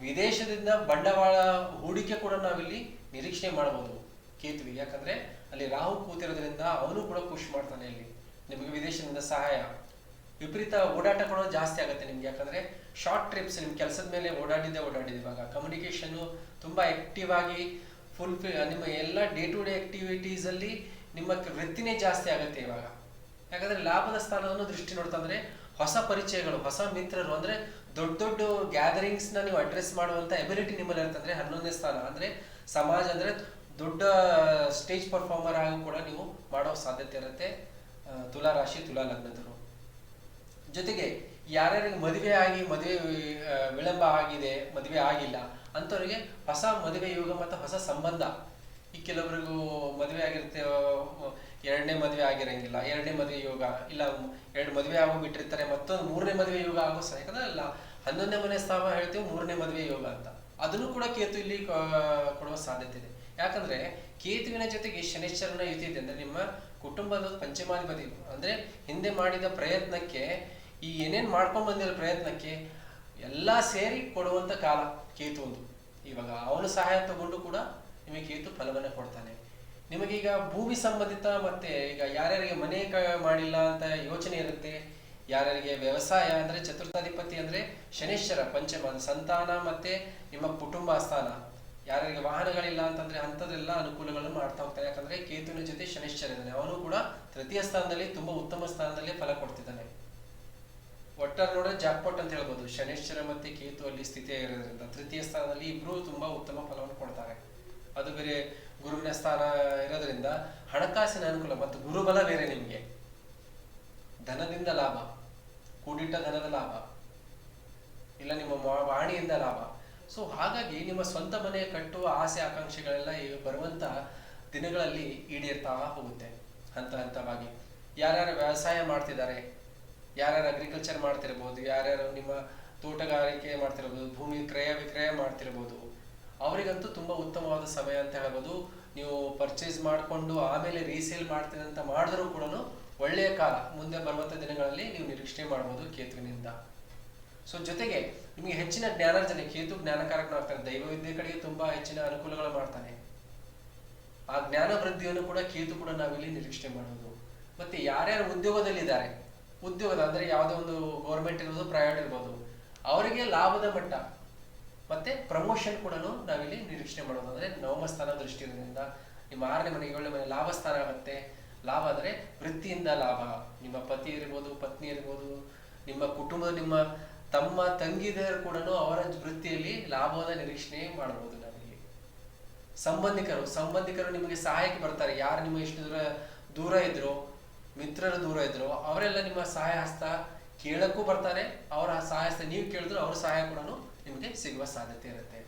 ವಿದೇಶದಿಂದ ಬಂಡವಾಳ ಹೂಡಿಕೆ ಕೂಡ ನಾವಿಲ್ಲಿ ನಿರೀಕ್ಷೆ ಮಾಡಬಹುದು ಕೇತುವಿಗೆ. ಯಾಕಂದ್ರೆ ಅಲ್ಲಿ ರಾಹು ಕೂತಿರೋದ್ರಿಂದ ಅವನು ಕೂಡ ಖುಷಿ ಮಾಡ್ತಾನೆ ಇಲ್ಲಿ. ನಿಮಗೆ ವಿದೇಶದಿಂದ ಸಹಾಯ. ವಿಪರೀತ ಓಡಾಟ ಕೂಡ ಜಾಸ್ತಿ ಆಗುತ್ತೆ ನಿಮ್ಗೆ. ಯಾಕಂದ್ರೆ ಶಾರ್ಟ್ ಟ್ರಿಪ್ಸ್ ನಿಮ್ ಕೆಲಸದ ಮೇಲೆ ಓಡಾಡಿದ್ದೆ ಓಡಾಡಿದೆ ಇವಾಗ. ಕಮ್ಯುನಿಕೇಶನ್ ತುಂಬಾ ಆಕ್ಟಿವ್ ಆಗಿ ಫುಲ್ ನಿಮ್ಮ ಎಲ್ಲ ಡೇ ಟು ಡೇ ಆಕ್ಟಿವಿಟೀಸ್ ಅಲ್ಲಿ ನಿಮ್ಮ ವೃತ್ತಿನೇ ಜಾಸ್ತಿ ಆಗುತ್ತೆ ಇವಾಗ. ಯಾಕಂದರೆ ಲಾಭದ ಸ್ಥಾನವನ್ನು ದೃಷ್ಟಿ ನೋಡ್ತಂದ್ರೆ ಹೊಸ ಪರಿಚಯಗಳು, ಹೊಸ ಮಿತ್ರರು ಅಂದ್ರೆ ದೊಡ್ಡ ದೊಡ್ಡ ಗ್ಯಾದರಿಂಗ್ಸ್ನ ನೀವು ಅಡ್ರೆಸ್ ಮಾಡುವಂತ ಎಬಿಲಿಟಿ ನಿಮ್ಮಲ್ಲಿ ಹನ್ನೊಂದನೇ ಸ್ಥಾನ. ಅಂದ್ರೆ ಸಮಾಜ ಅಂದ್ರೆ ದೊಡ್ಡ ಸ್ಟೇಜ್ ಪರ್ಫಾರ್ಮರ್ ಆಗಿ ಕೂಡ ನೀವು ಮಾಡೋ ಸಾಧ್ಯತೆ ಇರುತ್ತೆ. ತುಲಾ ರಾಶಿ, ತುಲಾ ಲಗ್ನದವರು. ಜೊತೆಗೆ ಯಾರ್ಯಾರಿಗೆ ಮದುವೆ ಆಗಿ, ಮದುವೆ ವಿಳಂಬ ಆಗಿದೆ, ಮದುವೆ ಆಗಿಲ್ಲ ಅಂಥವ್ರಿಗೆ ಹೊಸ ಮದುವೆ ಯೋಗ ಮತ್ತು ಹೊಸ ಸಂಬಂಧ. ಈ ಕೆಲವರಿಗೂ ಮದುವೆ ಆಗಿರುತ್ತೆ ಎರಡನೇ ಮದುವೆ ಆಗಿರಂಗಿಲ್ಲ, ಎರಡನೇ ಮದುವೆ ಯೋಗ, ಇಲ್ಲ, ಎರಡು ಮದುವೆ ಆಗೋ ಬಿಟ್ಟಿರ್ತಾರೆ, ಮತ್ತೊಂದು ಮೂರನೇ ಮದುವೆ ಯೋಗ ಆಗೋ ಸಹ ಹನ್ನೊಂದನೇ ಮನೆ ಸ್ಥಾನ ಹೇಳ್ತೀವಿ, ಮೂರನೇ ಮದುವೆ ಯೋಗ ಅಂತ. ಅದನ್ನು ಕೂಡ ಕೇತು ಇಲ್ಲಿ ಕೊಡುವ ಸಾಧ್ಯತೆ ಇದೆ. ಯಾಕಂದ್ರೆ ಕೇತುವಿನ ಜೊತೆಗೆ ಶನಿಶ್ಚರನ ಯುತಿ ಇದೆ ಅಂದ್ರೆ ನಿಮ್ಮ ಕುಟುಂಬದ ಪಂಚಮಾಧಿಪತಿ ಅಂದ್ರೆ ಹಿಂದೆ ಮಾಡಿದ ಪ್ರಯತ್ನಕ್ಕೆ, ಈ ಏನೇನ್ ಮಾಡ್ಕೊಂಡ್ ಬಂದಿರೋ ಪ್ರಯತ್ನಕ್ಕೆ ಎಲ್ಲಾ ಸೇರಿ ಕೊಡುವಂತ ಕಾಲ ಕೇತು ಒಂದು. ಇವಾಗ ಅವನು ಸಹಾಯ ತಗೊಂಡು ಕೂಡ ನಿಮಗೆ ಕೇತು ಫಲವನ್ನ ಕೊಡ್ತಾನೆ. ನಿಮಗೀಗ ಭೂಮಿ ಸಂಬಂಧಿತ ಮತ್ತೆ ಈಗ ಯಾರ್ಯಾರಿಗೆ ಮನೆ ಮಾಡಿಲ್ಲ ಅಂತ ಯೋಚನೆ ಇರುತ್ತೆ, ಯಾರ್ಯಾರಿಗೆ ವ್ಯವಸಾಯ ಅಂದ್ರೆ ಚತುರ್ಥಾಧಿಪತಿ ಅಂದ್ರೆ ಶನೇಶ್ವರ, ಪಂಚಮ ಸಂತಾನ ಮತ್ತೆ ನಿಮ್ಮ ಕುಟುಂಬ ಸ್ಥಾನ ಯಾರ್ಯಾರಿಗೆ ವಾಹನಗಳಿಲ್ಲ ಅಂತಂದ್ರೆ ಅಂಥದ್ದೆಲ್ಲ ಅನುಕೂಲಗಳನ್ನು ಮಾಡ್ತಾ ಹೋಗ್ತಾನೆ. ಯಾಕಂದ್ರೆ ಕೇತುವಿನ ಜೊತೆ ಶನೇಶ್ವರ ಇದ್ದಾನೆ. ಅವನು ಕೂಡ ತೃತೀಯ ಸ್ಥಾನದಲ್ಲಿ, ತುಂಬಾ ಉತ್ತಮ ಸ್ಥಾನದಲ್ಲಿ ಫಲ ಕೊಡ್ತಿದ್ದಾನೆ. ಒಟ್ಟಾರೆ ನೋಡಿದ್ರೆ ಜಾಕ್ಪಾಟ್ ಅಂತ ಹೇಳ್ಬೋದು. ಶನೇಶ್ವರ ಮತ್ತೆ ಕೇತು ಅಲ್ಲಿ ಸ್ಥಿತಿಯಾಗಿರೋದ್ರಿಂದ ತೃತೀಯ ಸ್ಥಾನದಲ್ಲಿ ಇಬ್ರು ತುಂಬಾ ಉತ್ತಮ ಫಲವನ್ನು ಕೊಡ್ತಾರೆ. ಅದು ಬೇರೆ ಗುರುವಿನ ಸ್ಥಾನ ಇರೋದ್ರಿಂದ ಹಣಕಾಸಿನ ಅನುಕೂಲ ಮತ್ತು ಗುರುಬಲ ಬೇರೆ ನಿಮಗೆ. ಧನದಿಂದ ಲಾಭ, ಕೂಡಿಟ್ಟ ಧನದ ಲಾಭ, ಇಲ್ಲ ನಿಮ್ಮ ವಾಣಿಯಿಂದ ಲಾಭ. ಸೊ ಹಾಗಾಗಿ ನಿಮ್ಮ ಸ್ವಂತ ಮನೆ ಕಟ್ಟುವ ಆಸೆ, ಆಕಾಂಕ್ಷೆಗಳೆಲ್ಲ ಬರುವಂತ ದಿನಗಳಲ್ಲಿ ಈಡೇರ್ತಾ ಹೋಗುತ್ತೆ. ಹಂತ ಹಂತವಾಗಿ. ಯಾರ್ಯಾರು ವ್ಯವಸಾಯ ಮಾಡ್ತಿದ್ದಾರೆ ಯಾರ್ಯಾರು ಅಗ್ರಿಕಲ್ಚರ್ ಮಾಡ್ತಿರ್ಬೋದು, ಯಾರ್ಯಾರು ನಿಮ್ಮ ತೋಟಗಾರಿಕೆ ಮಾಡ್ತಿರ್ಬೋದು, ಭೂಮಿ ಕ್ರಯ ವಿಕ್ರಯ ಮಾಡ್ತಿರ್ಬೋದು, ಅವರಿಗಂತೂ ತುಂಬಾ ಉತ್ತಮವಾದ ಸಮಯ ಅಂತ ಹೇಳ್ಬೋದು. ನೀವು ಪರ್ಚೇಸ್ ಮಾಡಿಕೊಂಡು ಆಮೇಲೆ ರೀಸೇಲ್ ಮಾಡ್ತೀನಿ ಅಂತ ಮಾಡಿದ್ರು ಕೂಡ ಒಳ್ಳೆಯ ಕಾಲ. ಮುಂದೆ ಬರುವಂಥ ದಿನಗಳಲ್ಲಿ ನೀವು ನಿರೀಕ್ಷೆ ಮಾಡ್ಬೋದು ಕೇತುವಿನಿಂದ. ಸೊ ಜೊತೆಗೆ ನಿಮಗೆ ಹೆಚ್ಚಿನ ಜ್ಞಾನಾರ್ಜನೆ, ಕೇತು ಜ್ಞಾನಕಾರಕನಾಗ್ತಾನೆ. ದೈವ ವಿದ್ಯೆ ಕಡೆಗೆ ತುಂಬಾ ಹೆಚ್ಚಿನ ಅನುಕೂಲಗಳು ಮಾಡ್ತಾನೆ. ಆ ಜ್ಞಾನ ವೃದ್ಧಿಯನ್ನು ಕೂಡ ಕೇತು ಕೂಡ ನಾವಿಲ್ಲಿ ನಿರೀಕ್ಷೆ ಮಾಡೋದು. ಮತ್ತೆ ಯಾರ್ಯಾರು ಉದ್ಯೋಗದಲ್ಲಿದ್ದಾರೆ ಉದ್ಯೋಗದ ಅಂದರೆ ಯಾವುದೋ ಒಂದು ಗೌರ್ಮೆಂಟ್ ಇರ್ಬೋದು ಪ್ರೈವೇಟ್ ಇರ್ಬೋದು. ಅವರಿಗೆ ಲಾಭದ ಮಟ್ಟ ಮತ್ತೆ ಪ್ರಮೋಷನ್ ಕೂಡ ನಾವಿಲ್ಲಿ ನಿರೀಕ್ಷಣೆ ಮಾಡೋದು. ಅಂದ್ರೆ ನವಮ ಸ್ಥಾನ ಇರೋದ್ರಿಂದ ನಿಮ್ಮ ಆರನೇ ಮನೆ ಏಳನೇ ಮನೆ ಲಾಭ ಸ್ಥಾನ ಆಗುತ್ತೆ. ಲಾಭ ಅಂದರೆ ವೃತ್ತಿಯಿಂದ ಲಾಭ. ನಿಮ್ಮ ಪತಿ ಇರ್ಬೋದು, ಪತ್ನಿ ಇರ್ಬೋದು, ನಿಮ್ಮ ಕುಟುಂಬದ ನಿಮ್ಮ ತಮ್ಮ ತಂಗಿದರು ಕೂಡ ಅವರ ವೃತ್ತಿಯಲ್ಲಿ ಲಾಭದ ನಿರೀಕ್ಷಣೆ ಮಾಡಬಹುದು ನಾವಿಲ್ಲಿ. ಸಂಬಂಧಿಕರು ಸಂಬಂಧಿಕರು ನಿಮಗೆ ಸಹಾಯಕ್ಕೆ ಬರ್ತಾರೆ. ಯಾರು ನಿಮ್ಮ ಎಷ್ಟು ದೂರ ದೂರ ಇದ್ರು ಮಿತ್ರರು ದೂರ ಇದ್ರು. ಅವರೆಲ್ಲ ನಿಮ್ಮ ಸಹಾಯ ಹಸ್ತ ಕೇಳಕ್ಕೂ ಬರ್ತಾರೆ. ಅವರ ಸಹಾಯ ಹಸ್ತ ನೀವು ಕೇಳಿದ್ರು ಅವ್ರ ಸಹಾಯ ಕೂಡ ನಿಮಗೆ ಸಿಗುವ ಸಾಧ್ಯತೆ ಇರುತ್ತೆ.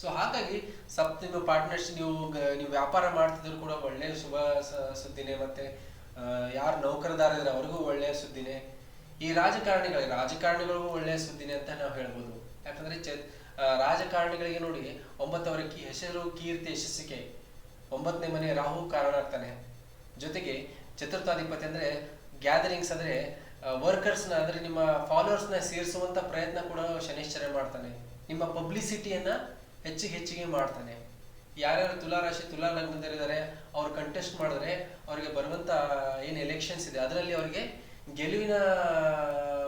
ಸೊ ಹಾಗಾಗಿ ಸಪ್ ನಿಮ್ಮ ಪಾರ್ಟ್ನರ್ಸ್ ನೀವು ನೀವು ವ್ಯಾಪಾರ ಮಾಡ್ತಿದ್ರು ಕೂಡ ಒಳ್ಳೆಯ ಶುಭ ಸುದ್ದಿನೇ ಮತ್ತೆ ಯಾರು ನೌಕರದಾರ ಇದ್ರೆ ಅವ್ರಿಗೂ ಒಳ್ಳೆಯ ಸುದ್ದಿನೇ. ಈ ರಾಜಕಾರಣಿಗಳಿಗೆ ರಾಜಕಾರಣಿಗಳಿಗೂ ಒಳ್ಳೆಯ ಸುದ್ದಿನೇ ಅಂತ ನಾವು ಹೇಳ್ಬೋದು. ಯಾಕಂದ್ರೆ ಚ ರಾಜಕಾರಣಿಗಳಿಗೆ ನೋಡಿ ಒಂಬತ್ತವರ ಕಿ ಹೆಸರು, ಕೀರ್ತಿ, ಯಶಸ್ಸಿಗೆ ಒಂಬತ್ತನೇ ಮನೆ ರಾಹು ಕಾರಣ ಆಗ್ತಾನೆ ಜೊತೆಗೆ ಚತುರ್ಥಾಧಿಪತಿ ಅಂದ್ರೆ ಗ್ಯಾದರಿಂಗ್ಸ್ ಅಂದ್ರೆ ವರ್ಕರ್ಸ್ನ ಅಂದ್ರೆ ನಿಮ್ಮ ಫಾಲೋವರ್ಸ್ನ ಸೇರಿಸುವಂತ ಪ್ರಯತ್ನ ಕೂಡ ಶನಿಶ್ಚರ ಮಾಡ್ತಾನೆ. ನಿಮ್ಮ ಪಬ್ಲಿಸಿಟಿಯನ್ನ ಹೆಚ್ಚಿಗೆ ಹೆಚ್ಚಿಗೆ ಮಾಡ್ತಾನೆ. ಯಾರ್ಯಾರು ತುಲಾ ರಾಶಿ, ತುಲಾ ಲಗ್ನದಲ್ಲಿದ್ದಾರೆ, ಅವ್ರು ಕಂಟೆಸ್ಟ್ ಮಾಡಿದ್ರೆ ಅವ್ರಿಗೆ ಬರುವಂತ, ಏನು ಎಲೆಕ್ಷನ್ಸ್ ಇದೆ, ಅದರಲ್ಲಿ ಅವ್ರಿಗೆ ಗೆಲುವಿನ,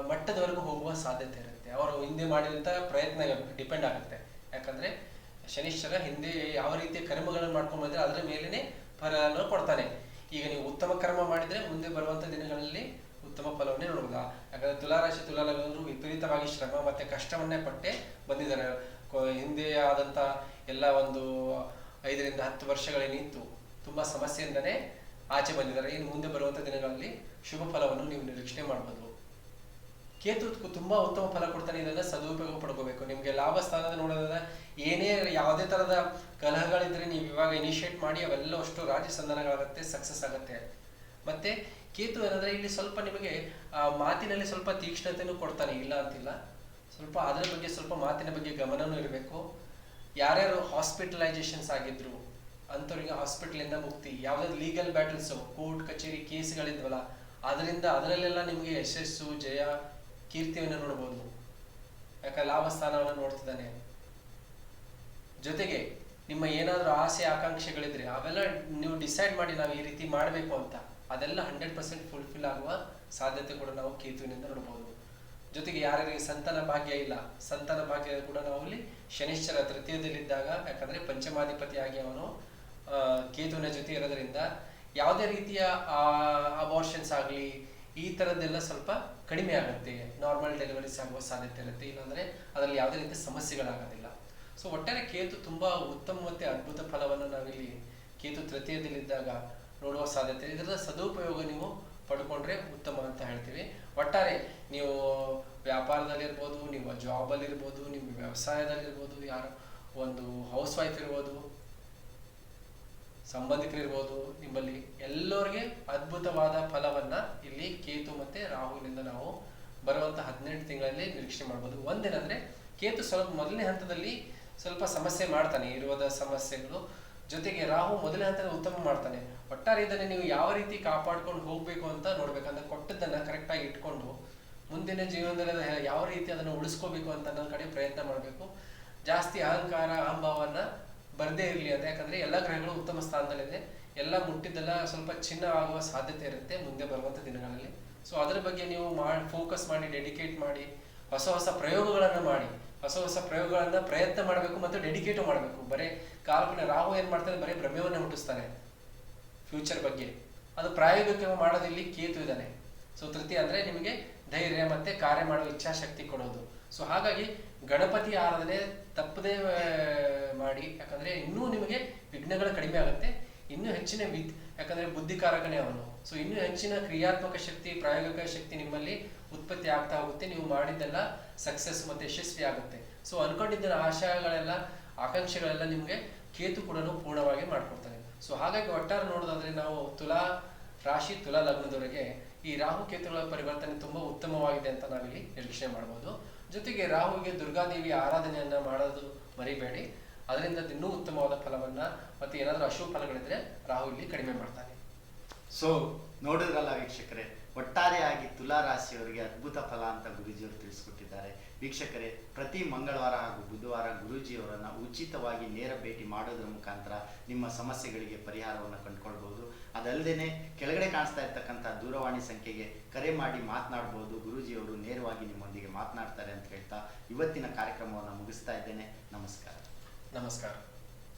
ಮಟ್ಟದವರೆಗೂ ಹೋಗುವ ಸಾಧ್ಯತೆ ಇರುತ್ತೆ. ಅವರು ಹಿಂದೆ ಮಾಡಿದಂತ ಪ್ರಯತ್ನ ಡಿಪೆಂಡ್ ಆಗುತ್ತೆ. ಯಾಕಂದ್ರೆ ಶನಿಶ್ಚರ ಹಿಂದೆ ಯಾವ ರೀತಿಯ ಕರ್ಮಗಳನ್ನು ಮಾಡ್ಕೊಂಡ್ ಬಂದ್ರೆ ಅದರ ಮೇಲೇನೆ ಫಲವನ್ನು ಕೊಡ್ತಾನೆ. ಈಗ ನೀವು ಉತ್ತಮ ಕರ್ಮ ಮಾಡಿದ್ರೆ ಮುಂದೆ ಬರುವಂತ ದಿನಗಳಲ್ಲಿ ಉತ್ತಮ ಫಲವನ್ನೇ ನೋಡಬಹುದು ಯಾಕಂದ್ರೆ ತುಲಾರಾಶಿ ತುಲಾಲಗ್ನರು ವಿಪರೀತವಾಗಿ ಶ್ರಮ ಮತ್ತೆ ಕಷ್ಟವನ್ನೇ ಪಟ್ಟೆ ಬಂದಿದ್ದಾರೆ. ಹಿಂದೆ ಆದಂತ ಎಲ್ಲ ಒಂದು ಐದರಿಂದ ಹತ್ತು ವರ್ಷಗಳೇನಿತ್ತು ತುಂಬಾ ಸಮಸ್ಯೆಯಿಂದನೇ ಆಚೆ ಬಂದಿದ್ದಾರೆ. ಇನ್ನು ಮುಂದೆ ಬರುವಂತ ದಿನಗಳಲ್ಲಿ ಶುಭ ಫಲವನ್ನು ನೀವು ನಿರೀಕ್ಷಣೆ ಮಾಡಬಹುದು ಕೇತು ತುಂಬಾ ಉತ್ತಮ ಫಲ ಕೊಡ್ತಾನೆ ಇದನ್ನ ಸದುಪಯೋಗ ಪಡ್ಕೋಬೇಕು. ನಿಮ್ಗೆ ಲಾಭ ಸ್ಥಾನದ ನೋಡೋದಾದ್ರೆ ಏನೇ ಯಾವುದೇ ತರದ ಕಲಹಗಳಿದ್ರೆ ನೀವು ಇವಾಗ ಇನಿಷಿಯೇಟ್ ಮಾಡಿ ಅವೆಲ್ಲ ಅಷ್ಟು ರಾಜ್ಯ ಸಂಧಾನಗಳಾಗುತ್ತೆ ಸಕ್ಸಸ್ ಆಗುತ್ತೆ. ಮತ್ತೆ ಕೇತು ಏನಂದ್ರೆ ಇಲ್ಲಿ ಸ್ವಲ್ಪ ನಿಮಗೆ ಮಾತಿನಲ್ಲಿ ಸ್ವಲ್ಪ ತೀಕ್ಷ್ಣತೆನೂ ಕೊಡ್ತಾನೆ, ಇಲ್ಲ ಅಂತಿಲ್ಲ. ಸ್ವಲ್ಪ ಅದರ ಬಗ್ಗೆ ಸ್ವಲ್ಪ ಮಾತಿನ ಬಗ್ಗೆ ಗಮನನೂ ಇರಬೇಕು. ಯಾರ್ಯಾರು ಹಾಸ್ಪಿಟಲೈಸೇಷನ್ಸ್ ಆಗಿದ್ರು, ಅಂಥವ್ರಿಗೆ ಇಂದ ಮುಕ್ತಿ, ಯಾವ್ದಾದ್ರು ಲೀಗಲ್ ಬ್ಯಾಟಲ್ಸ್ ಕೋರ್ಟ್ ಕಚೇರಿ ಕೇಸ್ಗಳಿದ್ವಲ್ಲ ಅದರಿಂದ ಅದರಲ್ಲೆಲ್ಲ ನಿಮಗೆ ಯಶಸ್ಸು, ಜಯ ಕೀರ್ತಿಯನ್ನು ನೋಡ್ಬೋದು. ಯಾಕೆ ಲಾಭ ಸ್ಥಾನವನ್ನು ನೋಡ್ತಿದ್ದಾನೆ. ಜೊತೆಗೆ ನಿಮ್ಮ ಏನಾದರೂ ಆಸೆ, ಆಕಾಂಕ್ಷೆಗಳಿದ್ರೆ ಅವೆಲ್ಲ ನೀವು ಡಿಸೈಡ್ ಮಾಡಿ ನಾವು ಈ ರೀತಿ ಮಾಡಬೇಕು ಅಂತ, ಅದೆಲ್ಲ ಹಂಡ್ರೆಡ್ ಪರ್ಸೆಂಟ್ ಫುಲ್ಫಿಲ್ ಆಗುವ ಸಾಧ್ಯತೆ ಕೂಡ ನಾವು ಕೇತುವಿನಿಂದ ನೋಡಬಹುದು ಜೊತೆಗೆ ಯಾರ್ಯಾರಿಗೆ ಸಂತಾನ ಭಾಗ್ಯ ಇಲ್ಲ, ಸಂತಾನ ಭಾಗ್ಯ ಕೂಡ ನಾವು ಇಲ್ಲಿ ಶನಿಶ್ಚರ ತೃತೀಯದಲ್ಲಿದ್ದಾಗ, ಯಾಕಂದ್ರೆ ಪಂಚಮಾಧಿಪತಿಯಾಗಿ ಅವನು ಕೇತುವಿನ ಜೊತೆ ಇರೋದ್ರಿಂದ ಯಾವುದೇ ರೀತಿಯ ಅಬಾರ್ಷನ್ಸ್ ಆಗಲಿ ಈ ಥರದ್ದೆಲ್ಲ ಸ್ವಲ್ಪ ಕಡಿಮೆ ಆಗುತ್ತೆ. ನಾರ್ಮಲ್ ಡೆಲಿವರೀಸ್ ಆಗುವ ಸಾಧ್ಯತೆ ಇರುತ್ತೆ. ಇಲ್ಲಾಂದರೆ ಅದರಲ್ಲಿ ಯಾವುದೇ ರೀತಿಯ ಸಮಸ್ಯೆಗಳಾಗೋದಿಲ್ಲ. ಸೊ ಒಟ್ಟಾರೆ ಕೇತು ತುಂಬಾ ಉತ್ತಮ ಮತ್ತು ಅದ್ಭುತ ಫಲವನ್ನು ನಾವಿಲ್ಲಿ ಕೇತು ತೃತೀಯದಲ್ಲಿದ್ದಾಗ ನೋಡುವ ಸಾಧ್ಯತೆ ಇದೆ. ಇದರ ಸದುಪಯೋಗ ನೀವು ಪಡ್ಕೊಂಡ್ರೆ ಉತ್ತಮ ಅಂತ ಹೇಳ್ತೀವಿ. ಒಟ್ಟಾರೆ ನೀವು ವ್ಯಾಪಾರದಲ್ಲಿರ್ಬೋದು ನಿಮ್ಮ ಜಾಬಲ್ಲಿರ್ಬೋದು ನಿಮ್ಮ ವ್ಯವಸಾಯದಲ್ಲಿರ್ಬೋದು, ಯಾರು ಒಂದು ಹೌಸ್ ವೈಫ್ ಇರ್ಬೋದು ಸಂಬಂಧಿಕರಿರ್ಬೋದು, ನಿಮ್ಮಲ್ಲಿ ಎಲ್ಲರಿಗೆ ಅದ್ಭುತವಾದ ಫಲವನ್ನ ಇಲ್ಲಿ ಕೇತು ಮತ್ತೆ ರಾಹುವಿನಿಂದ ನಾವು ಬರುವಂತ ಹದಿನೆಂಟು ತಿಂಗಳಲ್ಲಿ ನಿರೀಕ್ಷೆ ಮಾಡ್ಬೋದು. ಒಂದೇನಂದ್ರೆ, ಕೇತು ಸ್ವಲ್ಪ ಮೊದಲನೇ ಹಂತದಲ್ಲಿ ಸ್ವಲ್ಪ ಸಮಸ್ಯೆ ಮಾಡ್ತಾನೆ, ಇರುವುದ ಸಮಸ್ಯೆಗಳು. ಜೊತೆಗೆ ರಾಹು ಮೊದಲನೇ ಹಂತದಲ್ಲಿ ಉತ್ತಮ ಮಾಡ್ತಾನೆ. ಒಟ್ಟಾರೆ ಇದನ್ನ ನೀವು ಯಾವ ರೀತಿ ಕಾಪಾಡ್ಕೊಂಡು ಹೋಗ್ಬೇಕು ಅಂತ ನೋಡ್ಬೇಕಂದ್ರೆ ಕೊಟ್ಟದ್ದನ್ನ ಕರೆಕ್ಟಾಗಿ ಇಟ್ಕೊಂಡು ಮುಂದಿನ ಜೀವನದಲ್ಲಿ ಯಾವ ರೀತಿ ಅದನ್ನು ಉಳಿಸ್ಕೋಬೇಕು ಅಂತ ನನ್ನ ಕಡೆ ಪ್ರಯತ್ನ ಮಾಡಬೇಕು. ಜಾಸ್ತಿ ಅಹಂಕಾರ ಅಹಂಭಾವನ ಬರದೇ ಇರಲಿ ಅಂತ. ಯಾಕಂದ್ರೆ ಎಲ್ಲ ಗ್ರಹಗಳು ಉತ್ತಮ ಸ್ಥಾನದಲ್ಲಿದೆ. ಎಲ್ಲ ಮುಟ್ಟಿದ್ದೆಲ್ಲ ಸ್ವಲ್ಪ ಚಿನ್ನ ಆಗುವ ಸಾಧ್ಯತೆ ಇರುತ್ತೆ ಮುಂದೆ ಬರುವಂಥ ದಿನಗಳಲ್ಲಿ. ಸೊ ಅದರ ಬಗ್ಗೆ ನೀವು ಮಾಡಿ ಫೋಕಸ್ ಮಾಡಿ ಡೆಡಿಕೇಟ್ ಮಾಡಿ, ಹೊಸ ಹೊಸ ಪ್ರಯೋಗಗಳನ್ನು ಮಾಡಿ, ಹೊಸ ಹೊಸ ಪ್ರಯೋಗಗಳನ್ನು ಪ್ರಯತ್ನ ಮಾಡಬೇಕು ಮತ್ತು ಡೆಡಿಕೇಟ್ ಮಾಡಬೇಕು. ಬರೀ ಕಾಲ್ಪನೆ ರಾಹು ಏನು ಮಾಡ್ತಾರೆ ಬರೀ ಭ್ರಮೆಯನ್ನು ಹುಟ್ಟಿಸ್ತಾನೆ. ಫ್ಯೂಚರ್ ಬಗ್ಗೆ. ಅದು ಪ್ರಾಯೋಗಿಕ ಮಾಡೋದಿಲ್ಲಿ ಕೇತು ಇದ್ದಾನೆ. ಸೊ ತೃತೀಯ ಅಂದರೆ ನಿಮಗೆ ಧೈರ್ಯ ಮತ್ತೆ ಕಾರ್ಯ ಮಾಡುವ ಇಚ್ಛಾಶಕ್ತಿ ಕೊಡೋದು. ಸೊ ಹಾಗಾಗಿ ಗಣಪತಿ ಆರಾಧನೆ ತಪ್ಪದೇ ಮಾಡಿ. ಯಾಕಂದ್ರೆ ಇನ್ನೂ ನಿಮಗೆ ವಿಘ್ನಗಳು ಕಡಿಮೆ ಆಗುತ್ತೆ. ಇನ್ನೂ ಹೆಚ್ಚಿನ ವಿದ್, ಯಾಕಂದ್ರೆ ಬುದ್ಧಿಕಾರಕನೇ ಅವನು. ಸೊ ಇನ್ನೂ ಹೆಚ್ಚಿನ ಕ್ರಿಯಾತ್ಮಕ ಶಕ್ತಿ, ಪ್ರಾಯೋಗಿಕ ಶಕ್ತಿ ನಿಮ್ಮಲ್ಲಿ ಉತ್ಪತ್ತಿ ಆಗ್ತಾ ಹೋಗುತ್ತೆ. ನೀವು ಮಾಡಿದ್ದೆಲ್ಲ ಸಕ್ಸಸ್ ಮತ್ತೆ ಯಶಸ್ವಿ ಆಗುತ್ತೆ. ಸೊ ಅನ್ಕೊಂಡಿದ್ದ ಆಶಯಗಳೆಲ್ಲ, ಆಕಾಂಕ್ಷೆಗಳೆಲ್ಲ ನಿಮಗೆ ಕೇತು ಕೂಡ ಪೂರ್ಣವಾಗಿ ಮಾಡ್ಕೊಡ್ತಾನೆ ಸೊ ಹಾಗಾಗಿ ಒಟ್ಟಾರೆ ನೋಡೋದಾದ್ರೆ ನಾವು ತುಲಾ ರಾಶಿ, ತುಲಾ ಲಗ್ನದವರೆಗೆ ಈ ರಾಹು ಕೇತುಗಳ ಪರಿವರ್ತನೆ ತುಂಬಾ ಉತ್ತಮವಾಗಿದೆ ಅಂತ ನಾವಿಲ್ಲಿ ನಿರೀಕ್ಷೆ ಮಾಡಬಹುದು ಜೊತೆಗೆ ರಾಹುವಿಗೆ ದುರ್ಗಾದೇವಿ ಆರಾಧನೆಯನ್ನ ಮಾಡೋದು ಮರಿಬೇಡಿ. ಅದರಿಂದ ಇನ್ನೂ ಉತ್ತಮವಾದ ಫಲವನ್ನ ಮತ್ತೆ ಏನಾದರೂ ಅಶುಭ ಫಲಗಳಿದ್ರೆ ರಾಹು ಇಲ್ಲಿ ಕಡಿಮೆ ಮಾಡ್ತಾನೆ. ಸೊ ನೋಡಿದ್ರಲ್ಲ ವೀಕ್ಷಕರೇ, ಒಟ್ಟಾರೆಯಾಗಿ ತುಲಾ ರಾಶಿಯವರಿಗೆ ಅದ್ಭುತ ಫಲ ಅಂತ ಗುರೂಜಿಯವರು ತಿಳಿಸ್ಕೊಟ್ಟಿದ್ದಾರೆ. ವೀಕ್ಷಕರೇ, ಪ್ರತಿ ಮಂಗಳವಾರ ಹಾಗೂ ಬುಧವಾರ ಗುರೂಜಿಯವರನ್ನ ಉಚಿತವಾಗಿ ನೇರ ಭೇಟಿ ಮಾಡೋದ್ರ ಮುಖಾಂತರ ನಿಮ್ಮ ಸಮಸ್ಯೆಗಳಿಗೆ ಪರಿಹಾರವನ್ನು ಕಂಡುಕೊಳ್ಬಹುದು ಅದಲ್ಲದೆ ಕೆಳಗಡೆ ಕಾಣಿಸ್ತಾ ಇರ್ತಕ್ಕಂಥ ದೂರವಾಣಿ ಸಂಖ್ಯೆಗೆ ಕರೆ ಮಾಡಿ ಮಾತನಾಡ್ಬೋದು. ಗುರೂಜಿಯವರು ನೇರವಾಗಿ ನಿಮ್ಮೊಂದಿಗೆ ಮಾತನಾಡ್ತಾರೆ ಅಂತ ಹೇಳ್ತಾ ಇವತ್ತಿನ ಕಾರ್ಯಕ್ರಮವನ್ನು ಮುಗಿಸ್ತಾ ಇದ್ದೇನೆ. ನಮಸ್ಕಾರ. ನಮಸ್ಕಾರ.